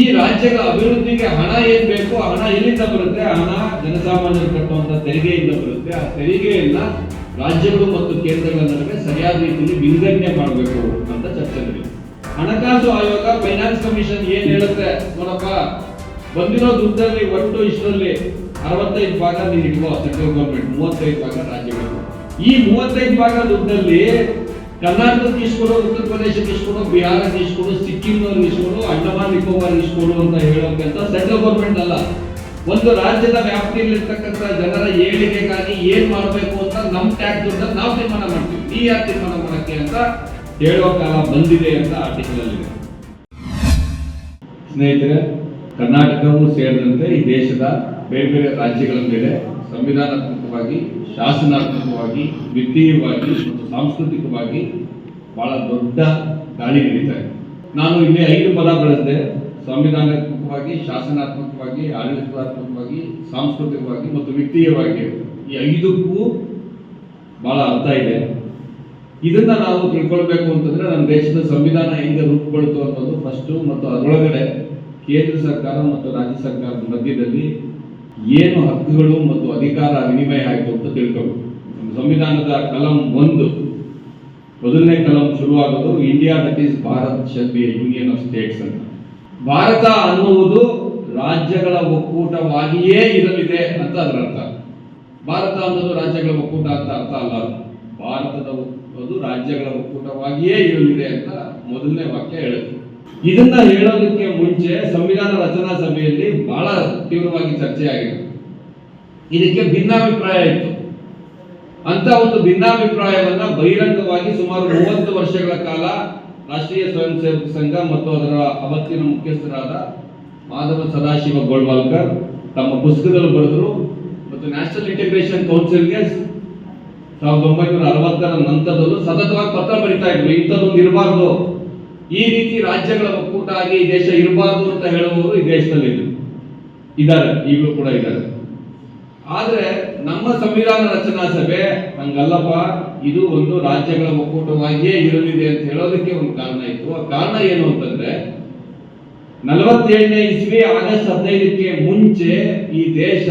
ಈ ರಾಜ್ಯಗಳ ಅಭಿವೃದ್ಧಿಗೆ ಹಣ ಏನ್ ಬೇಕು ಹಣ ಎಲ್ಲಿಂದ ಬರುತ್ತೆ? ಹಣ ಜನಸಾಮಾನ್ಯರು ಕಟ್ಟುವಂತ ತೆರಿಗೆಯಿಂದ ಬರುತ್ತೆ. ಆ ತೆರಿಗೆಯನ್ನ ರಾಜ್ಯಗಳು ಮತ್ತು ಕೇಂದ್ರಗಳ ನಡುವೆ ಸರಿಯಾದ ರೀತಿಯಲ್ಲಿ ವಿಂಗಡಣೆ ಮಾಡಬೇಕು ಅಂತ ಚರ್ಚೆ ಹಣಕಾಸು ಆಯೋಗ, ಫೈನಾನ್ಸ್ ಕಮಿಷನ್ ಏನ್ ಹೇಳುತ್ತೆ ನೋಡಪ್ಪ? ಬಂದಿರೋ ದುಡ್ಡಲ್ಲಿ ಒಟ್ಟು ಇಷ್ಟರಲ್ಲಿ ಅರವತ್ತೈದು ಭಾಗ ನೀನು ಇಟ್ಕೋ ಸೆಂಟ್ರಲ್ ಗೌರ್ಮೆಂಟ್, ಮೂವತ್ತೈದು ಭಾಗ ರಾಜ್ಯಗಳು. ಈ ಮೂವತ್ತೈದು ಭಾಗ ದುಡ್ಡಲ್ಲಿ ಕರ್ನಾಟಕಕ್ಕೆ ಇಸ್ಕೊಡು ಉತ್ತರ ಪ್ರದೇಶ ಇಸ್ಕೊಡು ಬಿಹಾರ ಇಸ್ಕೊಡು ಸಿಕ್ಕಿಂನವ್ರಿಗೆ ಇಸ್ಕೊಡು ಅಂಡಮಾನ್, ನಿಕೋಬಾರ್ ಇಸ್ಕೊಡು ಅಂತ ಹೇಳೋಕ್ಕಿಂತ ಸೆಂಟ್ರಲ್ ಗೌರ್ಮೆಂಟ್ ಅಲ್ಲ. ಒಂದು ರಾಜ್ಯದ ವ್ಯಾಪ್ತಿಯಲ್ಲಿರ್ತಕ್ಕಂಥ ಜನರ ಏಳಿಗೆಗಾಗಿ ಏನ್ ಮಾಡಬೇಕು ಅಂತ ನಮ್ಮ ಟ್ಯಾಕ್ಸ್ ದುಡ್ಡನ್ನು ನಾವು ತೀರ್ಮಾನ ಮಾಡ್ತೀವಿ. ನೀ ಯಾರು ತೀರ್ಮಾನ ಮಾಡಕ್ಕೆ ಅಂತ ಹೇಳೋ ಕಾಲ ಬಂದಿದೆ ಅಂತ ಆರ್ಟಿಕಲ್ ಅಲ್ಲಿ. ಸ್ನೇಹಿತರೆ, ಕರ್ನಾಟಕವೂ ಸೇರಿದಂತೆ ಈ ದೇಶದ ಬೇರೆ ಬೇರೆ ರಾಜ್ಯಗಳ ಮೇಲೆ ಸಂವಿಧಾನಾತ್ಮಕವಾಗಿ ಶಾಸನಾತ್ಮಕವಾಗಿ ವಿತ್ತೀಯವಾಗಿ ಮತ್ತು ಸಾಂಸ್ಕೃತಿಕವಾಗಿ ಬಹಳ ದೊಡ್ಡ ದಾಳಿ ನಡೀತಾ ಇದೆ. ನಾನು ಇಲ್ಲಿ ಐದು ಪದ ಬಳಸಿದೆ. ಸಂವಿಧಾನಾತ್ಮಕವಾಗಿ, ಶಾಸನಾತ್ಮಕವಾಗಿ, ಆಡಳಿತಾತ್ಮಕವಾಗಿ, ಸಾಂಸ್ಕೃತಿಕವಾಗಿ ಮತ್ತು ವಿತ್ತೀಯವಾಗಿ ಈ ಐದಕ್ಕೂ ಬಹಳ ಅರ್ಥ ಇದೆ. ಇದನ್ನ ನಾವು ತಿಳ್ಕೊಳ್ಬೇಕು ಅಂತಂದ್ರೆ ನಮ್ಮ ದೇಶದ ಸಂವಿಧಾನ ಹೆಂಗೆ ರೂಪುಗೊಳ್ತು ಅನ್ನೋದು ಫಸ್ಟ್ ಮತ್ತು ಅದರೊಳಗಡೆ ಕೇಂದ್ರ ಸರ್ಕಾರ ಮತ್ತು ರಾಜ್ಯ ಸರ್ಕಾರದ ಮಧ್ಯದಲ್ಲಿ ಏನು ಹಕ್ಕುಗಳು ಮತ್ತು ಅಧಿಕಾರ ವಿನಿಮಯ ಆಯಿತು ಅಂತ ತಿಳ್ಕೋಬೇಕು. ಸಂವಿಧಾನದ ಕಲಂ ಒಂದು, ಮೊದಲನೇ ಕಲಂ ಶುರುವಾಗೋದು India that is Bharat shall union of states ಅಂತ. ಭಾರತ ಅನ್ನುವುದು ರಾಜ್ಯಗಳ ಒಕ್ಕೂಟವಾಗಿಯೇ ಇರಲಿದೆ ಅಂತ ಅದರ ಅರ್ಥ. ಭಾರತ ಅನ್ನೋದು ರಾಜ್ಯಗಳ ಒಕ್ಕೂಟ ಅಂತ ಅರ್ಥ ಅಲ್ಲ. ಭಾರತದ ಅದು ರಾಜ್ಯಗಳ ಒಕ್ಕೂಟವಾಗಿಯೇ ಇರಲಿದೆ ಅಂತ ಮೊದಲನೇ ವಾಕ್ಯ ಹೇಳುತ್ತೆ. ಇದನ್ನ ಹೇಳೋದಕ್ಕೆ ಮುಂಚೆ ಸಂವಿಧಾನ ರಚನಾ ಸಭೆಯಲ್ಲಿ ಬಹಳ ತೀವ್ರವಾಗಿ ಚರ್ಚೆ ಆಗಿದೆ ಇದಕ್ಕೆ ಭಿನ್ನಾಭಿಪ್ರಾಯ ಇತ್ತು. ಅಂತ ಒಂದು ಭಿನ್ನಾಭಿಪ್ರಾಯವನ್ನ ಬಹಿರಂಗವಾಗಿ ಸುಮಾರು ಮೂವತ್ತು ವರ್ಷಗಳ ಕಾಲ ರಾಷ್ಟ್ರೀಯ ಸ್ವಯಂ ಸೇವಕ ಸಂಘ ಮತ್ತು ಅದರ ಅವತ್ತಿನ ಮುಖ್ಯಸ್ಥರಾದ ಮಾಧವ ಸದಾಶಿವ ಗೋಳ್ವಾಲ್ಕರ್ ತಮ್ಮ ಪುಸ್ತಕದಲ್ಲಿ ಬರೆದರು. ಮತ್ತು ನ್ಯಾಷನಲ್ ಇಂಟಿಗ್ರೇಷನ್ ಕೌನ್ಸಿಲ್ಗೆ ಸಾವಿರದ ಒಂಬೈನೂರ ಅರವತ್ತರ ನಂತರದಲ್ಲೂ ಸತತವಾಗಿ ಪತ್ರ ಬರಿತಾ ಇದ್ರು. ಇಂಥದ್ದೊಂದು ಇರಬಾರ್ದು. ಈ ರೀತಿ ರಾಜ್ಯಗಳ ಒಕ್ಕೂಟ ಆಗಿ ಈ ದೇಶ ಇರಬಾರ್ದು ಅಂತ ಹೇಳುವವರು ಈ ದೇಶದಲ್ಲಿ ಇದ್ದಾರೆ, ಈಗಲೂ ಕೂಡ ಇದ್ದಾರೆ. ಆದ್ರೆ ನಮ್ಮ ಸಂವಿಧಾನ ರಚನಾ ಸಭೆ ಹಂಗಲ್ಲಪ್ಪ, ಇದು ಒಂದು ರಾಜ್ಯಗಳ ಒಕ್ಕೂಟವಾಗಿಯೇ ಇರಲಿದೆ ಅಂತ ಹೇಳೋದಕ್ಕೆ ಒಂದು ಕಾರಣ ಇತ್ತು. ಆ ಕಾರಣ ಏನು ಅಂತಂದ್ರೆ, ನಲವತ್ತೇಳನೇ ಇಸ್ವಿ ಆಗಸ್ಟ್ ಹದಿನೈದಕ್ಕೆ ಮುಂಚೆ ಈ ದೇಶ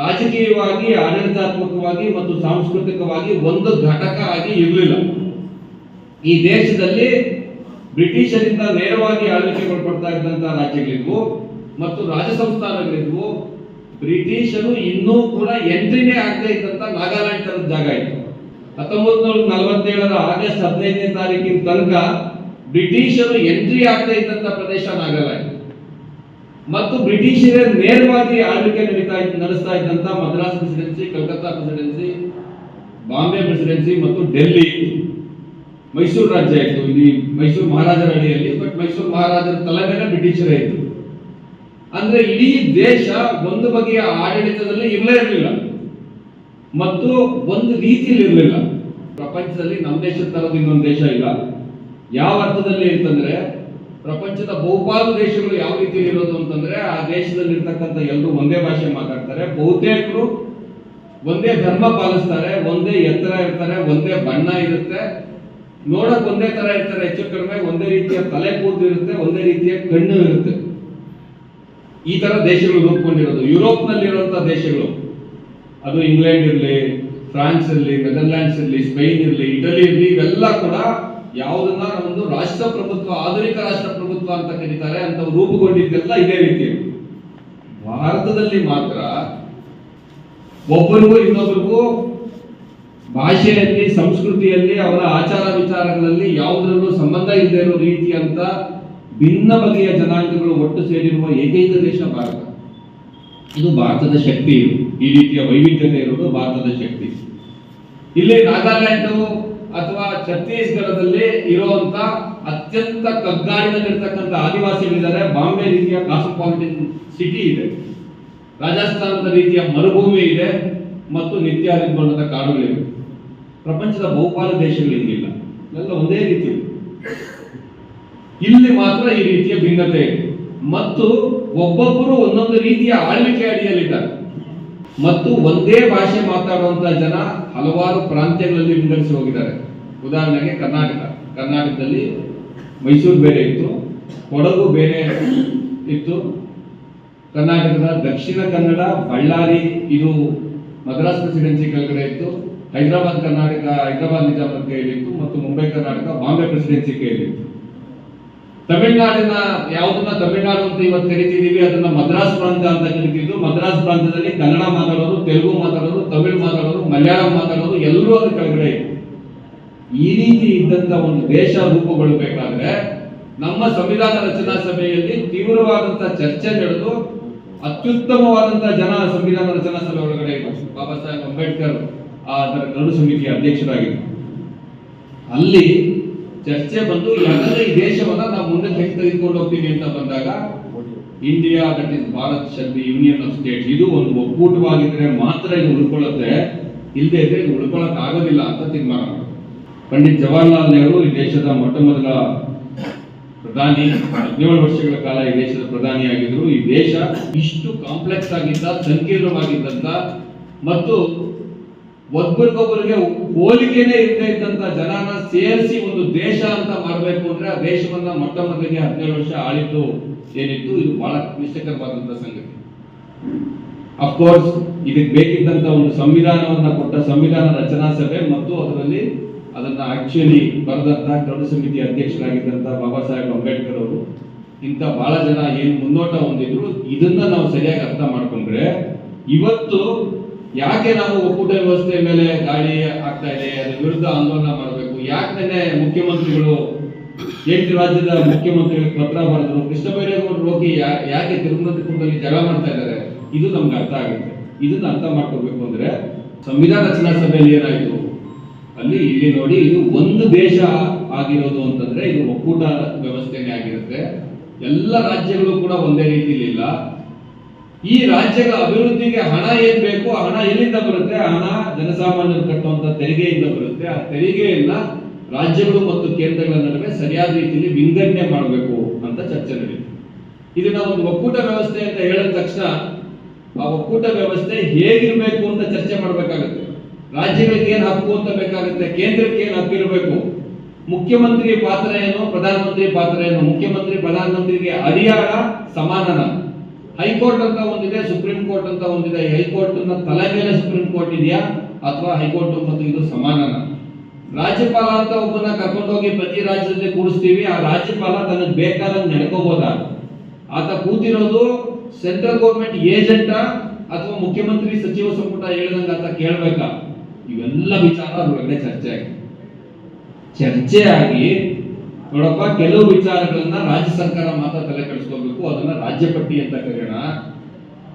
ರಾಜಕೀಯವಾಗಿ, ಆಡಳಿತಾತ್ಮಕವಾಗಿ ಮತ್ತು ಸಾಂಸ್ಕೃತಿಕವಾಗಿ ಒಂದು ಘಟಕ ಆಗಿ ಇರಲಿಲ್ಲ. ಈ ದೇಶದಲ್ಲಿ ಬ್ರಿಟಿಷರಿಂದ ನೇರವಾಗಿ ಆಳ್ವಿಕೆಗೊಳ್ಪಡ್ತಾ ಇದ್ದಂತಹ ರಾಜ್ಯಗಳಿದ್ವು ಮತ್ತು ರಾಜ ಸಂಸ್ಥಾನಗಳಿದ್ವು ಬ್ರಿಟಿಷರು ಇನ್ನೂ ಕೂಡ ಎಂಟ್ರಿನೇ ಆಗದೆ ಇದ್ದಂತ ನಾಗಾಲ್ಯಾಂಡ್ ತರದ ಜಾಗ ಇತ್ತು ಹತ್ತೊಂಬತ್ತು ನೂರ ನಲವತ್ತೇಳರ ಆಗಸ್ಟ್ ಹದಿನೈದನೇ ತಾರೀಕಿನ ತನಕ ಬ್ರಿಟಿಷರು ಎಂಟ್ರಿ ಆಗದೆ ಇದ್ದಂತ ಪ್ರದೇಶ ನಾಗಾಲ್ಯಾಂಡ್. ಮತ್ತು ಬ್ರಿಟಿಷರೇ ನೇರವಾಗಿ ಆಳ್ವಿಕೆ ನಡೀತಾ ನಡೆಸ್ತಾ ಇದ್ದಂತ Madras presidency Calcutta presidency Bombay presidency ಮತ್ತು ಡೆಲ್ಲಿ. ಮೈಸೂರು ರಾಜ್ಯ ಆಯಿತು. ಇಲ್ಲಿ ಮೈಸೂರು ಮಹಾರಾಜರ ಅಡಿಯಲ್ಲಿ ಬಟ್ ಮೈಸೂರು ಮಹಾರಾಜರ ತಲೆ ಮೇಲೆ ಬ್ರಿಟಿಷರೇ ಇತ್ತು ಅಂದ್ರೆ ಇಡೀ ದೇಶ ಒಂದು ಬಗೆಯ ಆಡಳಿತದಲ್ಲಿ ಇರಲೇ ಇರಲಿಲ್ಲ. ಮತ್ತು ಒಂದು ರೀತಿಯಲ್ಲಿ ಇರಲಿಲ್ಲ. ಪ್ರಪಂಚದಲ್ಲಿ ನಮ್ಮ ದೇಶದ ತರದ ಇನ್ನೊಂದು ದೇಶ ಇಲ್ಲ. ಯಾವ ಅರ್ಥದಲ್ಲಿ ಅಂತಂದ್ರೆ, ಪ್ರಪಂಚದ ಬಹುಪಾಲು ದೇಶಗಳು ಯಾವ ರೀತಿಯಲ್ಲಿ ಇರೋದು ಅಂತಂದ್ರೆ, ಆ ದೇಶದಲ್ಲಿ ಇರ್ತಕ್ಕಂಥ ಎಲ್ಲರೂ ಒಂದೇ ಭಾಷೆ ಮಾತಾಡ್ತಾರೆ. ಬಹುತೇಕರು ಒಂದೇ ಧರ್ಮ ಪಾಲಿಸ್ತಾರೆ, ಒಂದೇ ಎತ್ತರ ಇರ್ತಾರೆ, ಒಂದೇ ಬಣ್ಣ ಇರುತ್ತೆ. ನೋಡಕ್ ಒಂದೇ ತರ ಇರ್ತಾರೆ, ಹೆಚ್ಚು ಕಡಿಮೆ ಒಂದೇ ರೀತಿಯ ತಲೆ ಕೂದಲು ಇರುತ್ತೆ, ಒಂದೇ ರೀತಿಯ ಕಣ್ಣು ಇರುತ್ತೆ. ಈ ತರ ದೇಶಗಳು ರೂಪುಗೊಂಡಿರೋದು ಯುರೋಪ್ ನಲ್ಲಿರುವಂತಹ ದೇಶಗಳು. ಅದು ಇಂಗ್ಲೆಂಡ್ ಇರಲಿ, ಫ್ರಾನ್ಸ್ ಇರಲಿ, ನೆದರ್ಲ್ಯಾಂಡ್ಸ್ ಇರಲಿ, ಸ್ಪೈನ್ ಇರಲಿ, ಇಟಲಿ ಇರಲಿ, ಇವೆಲ್ಲ ಕೂಡ ಯಾವುದನ್ನ ಒಂದು ರಾಷ್ಟ್ರ ಪ್ರಭುತ್ವ, ಆಧುನಿಕ ರಾಷ್ಟ್ರ ಪ್ರಭುತ್ವ ಅಂತ ಕರೀತಾರೆ, ಅಂತ ರೂಪುಗೊಂಡಿದ್ದೆಲ್ಲ ಇದೇ ರೀತಿ. ಭಾರತದಲ್ಲಿ ಮಾತ್ರ ಒಬ್ಬರಿಗೂ ಇನ್ನೊಬ್ಬರಿಗೂ ಭಾಷೆಯಲ್ಲಿ, ಸಂಸ್ಕೃತಿಯಲ್ಲಿ, ಅವರ ಆಚಾರ ವಿಚಾರಗಳಲ್ಲಿ ಯಾವುದರಲ್ಲೂ ಸಂಬಂಧ ಇಲ್ಲದೆ ಇರೋ ರೀತಿ ಅಂತ ಭಿನ್ನ ಬಗೆಯ ಜನಾಂಗಗಳು ಒಟ್ಟು ಸೇರಿರುವ ಏಕೈಕ ದೇಶ ಭಾರತ. ಇದು ಭಾರತದ ಶಕ್ತಿ ಈ ರೀತಿಯ ವೈವಿಧ್ಯತೆ ಇರುವುದು ಭಾರತದ ಶಕ್ತಿ. ಇಲ್ಲಿ ನಾಗಾಲ್ಯಾಂಡ್ ಅಥವಾ ಛತ್ತೀಸ್ಗಢದಲ್ಲಿ ಇರುವಂತ ಅತ್ಯಂತ ಕಗ್ಗಾಡಿನಲ್ಲಿರ್ತಕ್ಕಂಥ ಆದಿವಾಸಿಗಳಿದ್ದಾರೆ. ಬಾಂಬೆ ರೀತಿಯ ಕಾಸ್ಮೋಪಾಲಿಟನ್ ಸಿಟಿ ಇದೆ. ರಾಜಸ್ಥಾನದ ರೀತಿಯ ಮರುಭೂಮಿ ಇದೆ. ಮತ್ತು ನಿತ್ಯ ಬಣ್ಣದ ಕಾಡುಗಳಿವೆ. ಪ್ರಪಂಚದ ಬಹುಪಾಲು ದೇಶಗಳು ಹಿಂಗಿಲ್ಲ ಎಲ್ಲ ಒಂದೇ ರೀತಿ. ಇಲ್ಲಿ ಮಾತ್ರ ಈ ರೀತಿಯ ಭಿನ್ನತೆ. ಇದೆ ಮತ್ತು ಒಬ್ಬೊಬ್ಬರು ಒಂದೊಂದು ರೀತಿಯ ಆಳ್ವಿಕೆ ಅಡಿಯಲ್ಲಿದ್ದಾರೆ. ಮತ್ತು ಒಂದೇ ಭಾಷೆ ಮಾತಾಡುವಂತಹ ಜನ ಹಲವಾರು ಪ್ರಾಂತ್ಯಗಳಲ್ಲಿ ವಿಂಗಡಿಸಿ ಹೋಗಿದ್ದಾರೆ. ಉದಾಹರಣೆಗೆ ಕರ್ನಾಟಕ. ಕರ್ನಾಟಕದಲ್ಲಿ ಮೈಸೂರು ಬೇರೆ ಇತ್ತು, ಕೊಡಗು ಬೇರೆ ಇತ್ತು, ಕರ್ನಾಟಕದ ದಕ್ಷಿಣ ಕನ್ನಡ, ಬಳ್ಳಾರಿ, ಇದು ಮದ್ರಾಸ್ ಪ್ರೆಸಿಡೆನ್ಸಿ ಕೆಳಗಡೆ ಇತ್ತು ಹೈದರಾಬಾದ್ ಕರ್ನಾಟಕ, ಹೈದರಾಬಾದ್ ನಿಜಾಮರ ಕೈಯಲ್ಲಿತ್ತು ಮತ್ತು ಮುಂಬೈ ಕರ್ನಾಟಕ, ಬಾಂಬೆ ಪ್ರೆಸಿಡೆನ್ಸಿ ಕೈಯಲ್ಲಿತ್ತು. ತಮಿಳುನಾಡಿನ ಯಾವುದನ್ನ ತಮಿಳುನಾಡು ಅಂತ ಇವತ್ತು ಕರಿತಿದ್ದೀವಿ, ಅದನ್ನ ಮದ್ರಾಸ್ ಪ್ರಾಂತ ಅಂತ ಕರಿತಿದ್ದು. ಮದ್ರಾಸ್ ಪ್ರಾಂತದಲ್ಲಿ ಕನ್ನಡ ಮಾತಾಡೋದು ತೆಲುಗು ಮಾತಾಡೋದು ತಮಿಳು ಮಾತಾಡೋದು ಮಲಯಾಳಂ ಮಾತಾಡೋದು ಎಲ್ಲರೂ ಅದ್ರ ಕೆಳಗಡೆ ಇತ್ತು ಈ ರೀತಿ ಇದ್ದಂತ ಒಂದು ದೇಶ ರೂಪುಗೊಳ್ಳಬೇಕಾದ್ರೆ ನಮ್ಮ ಸಂವಿಧಾನ ರಚನಾ ಸಭೆಯಲ್ಲಿ ತೀವ್ರವಾದಂತ ಚರ್ಚೆ ನಡೆದು ಅತ್ಯುತ್ತಮವಾದಂತ ಜನ ಸಂವಿಧಾನ ರಚನಾ ಸಭೆ ಒಳಗಡೆ ಬಾಬಾ ಸಾಹೇಬ್ ಅಂಬೇಡ್ಕರ್ ಆ ಕರಡು ಸಮಿತಿಯ ಅಧ್ಯಕ್ಷರಾಗಿದ್ದರು. ಅಲ್ಲಿ ಚರ್ಚೆ ಬಂದು ಯಾಕಂದ್ರೆ ಈ ದೇಶವನ್ನ ನಾವು ಮುಂದೆ ಹೆಂಗ್ ತೆಗೆದುಕೊಂಡು ಹೋಗ್ತೀವಿ ಅಂತ ಬಂದಾಗ ಇಂಡಿಯಾ, ದಟ್ ಇಸ್ ಭಾರತ್ ಶಕ್ತಿ ಯೂನಿಯನ್ ಆಫ್ ಸ್ಟೇಟ್ ಇದು ಒಂದು ಒಕ್ಕೂಟವಾಗಿದ್ರೆ ಮಾತ್ರ ಇದು ಉಳ್ಕೊಳ್ಳುತ್ತೆ. ಇಲ್ಲದೆ ಇದ್ರೆ ಇದು ಉಳ್ಕೊಳಕ್ ಆಗೋದಿಲ್ಲ ಅಂತ ತೀರ್ಮಾನ ಪಂಡಿತ್ ಜವಾಹರ್ಲಾಲ್ ನೆಹರು ಈ ದೇಶದ ಮೊಟ್ಟ ಮೊದಲ ಪ್ರಧಾನಿ, ಹದಿನೇಳು ವರ್ಷಗಳ ಕಾಲ ಈ ದೇಶದ ಪ್ರಧಾನಿಯಾಗಿದ್ರು ಈ ದೇಶ ಇಷ್ಟು ಕಾಂಪ್ಲೆಕ್ಸ್ ಆಗಿದ್ದ, ಸಂಕೀರ್ಣವಾಗಿದ್ದಂತ, ಮತ್ತು ಒಬ್ಬರಿಗೊಬ್ಬರಿಗೆ ಹೋಲಿಕೆನೇ ಇಲ್ಲದೇ ಇದ್ದಂತ ಜನನ ಸೇರಿಸಿ ಒಂದು ದೇಶ ಅಂತ ಮಾಡಬೇಕು ಅಂದ್ರೆ ಆ ದೇಶವನ್ನ ಮೊಟ್ಟ ಮೊದಲಿಗೆ ಹದಿನೇಳು ವರ್ಷ ಆಳಿದ್ದು ಏನಿತ್ತು? ಇದು ಬಹಳ ಕ್ಲಿಷ್ಟಕರವಾದಂತ ಸಂಗತಿ. ಅಫ್ಕೋರ್ಸ್ ಇದಕ್ಕೆ ಬೇಕಿದ್ದಂತ ಒಂದು ಸಂವಿಧಾನವನ್ನ ಕೊಟ್ಟ ಸಂವಿಧಾನ ರಚನಾ ಸಭೆ ಮತ್ತು ಅದರಲ್ಲಿ ಅದನ್ನ ಆಕ್ಚುಲಿ ಬರೆದಂತ ಕರಡು ಸಮಿತಿ ಅಧ್ಯಕ್ಷರಾಗಿದ್ದಂತ ಬಾಬಾ ಸಾಹೇಬ್ ಅಂಬೇಡ್ಕರ್ ಅವರು, ಇಂಥ ಬಹಳ ಜನ ಏನು ಮುನ್ನೋಟ ಹೊಂದಿದ್ರು, ಇದನ್ನ ನಾವು ಸರಿಯಾಗಿ ಅರ್ಥ ಮಾಡ್ಕೊಂಡ್ರೆ ಇವತ್ತು ಯಾಕೆ ನಾವು ಒಕ್ಕೂಟ ವ್ಯವಸ್ಥೆ ಮೇಲೆ ಗಾಳಿ ಆಗ್ತಾ ಇದೆ? ಅದ್ರ ವಿರುದ್ಧ ಆಂದೋಲನ ಮಾಡಬೇಕು. ಯಾಕೆ ಮುಖ್ಯಮಂತ್ರಿಗಳು ಎಂಟು ರಾಜ್ಯದ ಮುಖ್ಯಮಂತ್ರಿಗಳಿಗೆ ಪತ್ರ ಬರೆದ್ರು? ಕೃಷ್ಣ ಬೈರೇಗೌಡರು ಹೋಗಿ ಯಾಕೆ ತಿರುವನಂತಪುರದಲ್ಲಿ ಜಗಳ ಮಾಡ್ತಾ ಇದ್ದಾರೆ? ಇದು ನಮ್ಗೆ ಅರ್ಥ ಆಗುತ್ತೆ. ಇದನ್ನ ಅರ್ಥ ಮಾಡ್ಕೋಬೇಕು ಅಂದ್ರೆ ಸಂವಿಧಾನ ರಚನಾ ಸಭೆಯಲ್ಲಿ ಏನಾಯ್ತು? ಅಲ್ಲಿ ಇಲ್ಲಿ ನೋಡಿ ಇದು ಒಂದು ದೇಶ ಆಗಿರೋದು ಅಂತಂದ್ರೆ ಇದು ಒಕ್ಕೂಟ ವ್ಯವಸ್ಥೆನೇ ಆಗಿರುತ್ತೆ. ಎಲ್ಲ ರಾಜ್ಯಗಳು ಕೂಡ ಒಂದೇ ರೀತಿಲಿ ಇಲ್ಲ. ಈ ರಾಜ್ಯಗಳ ಅಭಿವೃದ್ಧಿಗೆ ಹಣ ಏನ್ ಬೇಕು ಹಣ ಎಲ್ಲಿಂದ ಬರುತ್ತೆ? ಹಣ ಜನಸಾಮಾನ್ಯರು ಕಟ್ಟುವಂತ ತೆರಿಗೆಯಿಂದ ಬರುತ್ತೆ. ಆ ತೆರಿಗೆಯನ್ನ ರಾಜ್ಯಗಳು ಮತ್ತು ಕೇಂದ್ರಗಳ ನಡುವೆ ಸರಿಯಾದ ರೀತಿಯಲ್ಲಿ ವಿಂಗಡಣೆ ಮಾಡಬೇಕು ಅಂತ ಚರ್ಚೆ ನಡೆಯಿತು ಇದನ್ನ ಒಂದು ಒಕ್ಕೂಟ ವ್ಯವಸ್ಥೆ ಅಂತ ಹೇಳಿದ ತಕ್ಷಣ ಆ ಒಕ್ಕೂಟ ವ್ಯವಸ್ಥೆ ಹೇಗಿರ್ಬೇಕು ಅಂತ ಚರ್ಚೆ ಮಾಡಬೇಕಾಗುತ್ತೆ. ರಾಜ್ಯಗಳಿಗೆ ಏನ್ ಹಕ್ಕು ಅಂತ ಬೇಕಾಗುತ್ತೆ? ಕೇಂದ್ರಕ್ಕೆ ಏನ್ ಹಕ್ಕಿರಬೇಕು ಮುಖ್ಯಮಂತ್ರಿ ಪಾತ್ರ ಏನು ಪ್ರಧಾನಮಂತ್ರಿ ಪಾತ್ರ ಏನು ಮುಖ್ಯಮಂತ್ರಿ, ಪ್ರಧಾನಮಂತ್ರಿಗೆ ಹರಿಯಾಣ ಸಮಾನನ? ಹೈಕೋರ್ಟ್ ಅಂತ ಒಂದಿದೆ, ಸುಪ್ರೀಂ ಕೋರ್ಟ್ ಅಂತ ಒಂದಿದೆ. ಹೈಕೋರ್ಟ್ ತಲೆ ಮೇಲೆ ಸುಪ್ರೀಂ ಕೋರ್ಟ್ ಇದೆಯಾ? ಅಥವಾ ಹೈಕೋರ್ಟ್ ಮತ್ತು ಇದು ಸಮಾನನ? ರಾಜ್ಯಪಾಲ ಅಂತ ಒಬ್ಬನ ಕರ್ಕೊಂಡೋಗಿ ಪ್ರತಿ ರಾಜ್ಯದಲ್ಲಿ ಕೂಡಿಸ್ತೀವಿ ಆ ರಾಜ್ಯಪಾಲ ತನಗೆ ಬೇಕಾದಂಗೆ ನಡ್ಕೋಬೋದಾ? ಆತ ಕೂತಿರೋದು ಸೆಂಟ್ರಲ್ ಗೌರ್ಮೆಂಟ್ ಏಜೆಂಟ ಅಥವಾ ಮುಖ್ಯಮಂತ್ರಿ ಸಚಿವ ಸಂಪುಟ ಹೇಳಿದಂಗೆ ಆತ ಕೇಳ್ಬೇಕಾ? ಇವೆಲ್ಲ ವಿಚಾರ ಚರ್ಚೆ ಆಗಿದೆ ಚರ್ಚೆ ಆಗಿ ನೋಡಪ್ಪ, ಕೆಲವು ವಿಚಾರಗಳನ್ನ ರಾಜ್ಯ ಸರ್ಕಾರ ಮಾತ್ರ ತಲೆ ಕೆಡಿಸ್ಕೋಬೇಕು ಅದನ್ನ ರಾಜ್ಯ ಪಟ್ಟಿ ಅಂತ ಕರೆಯೋಣ.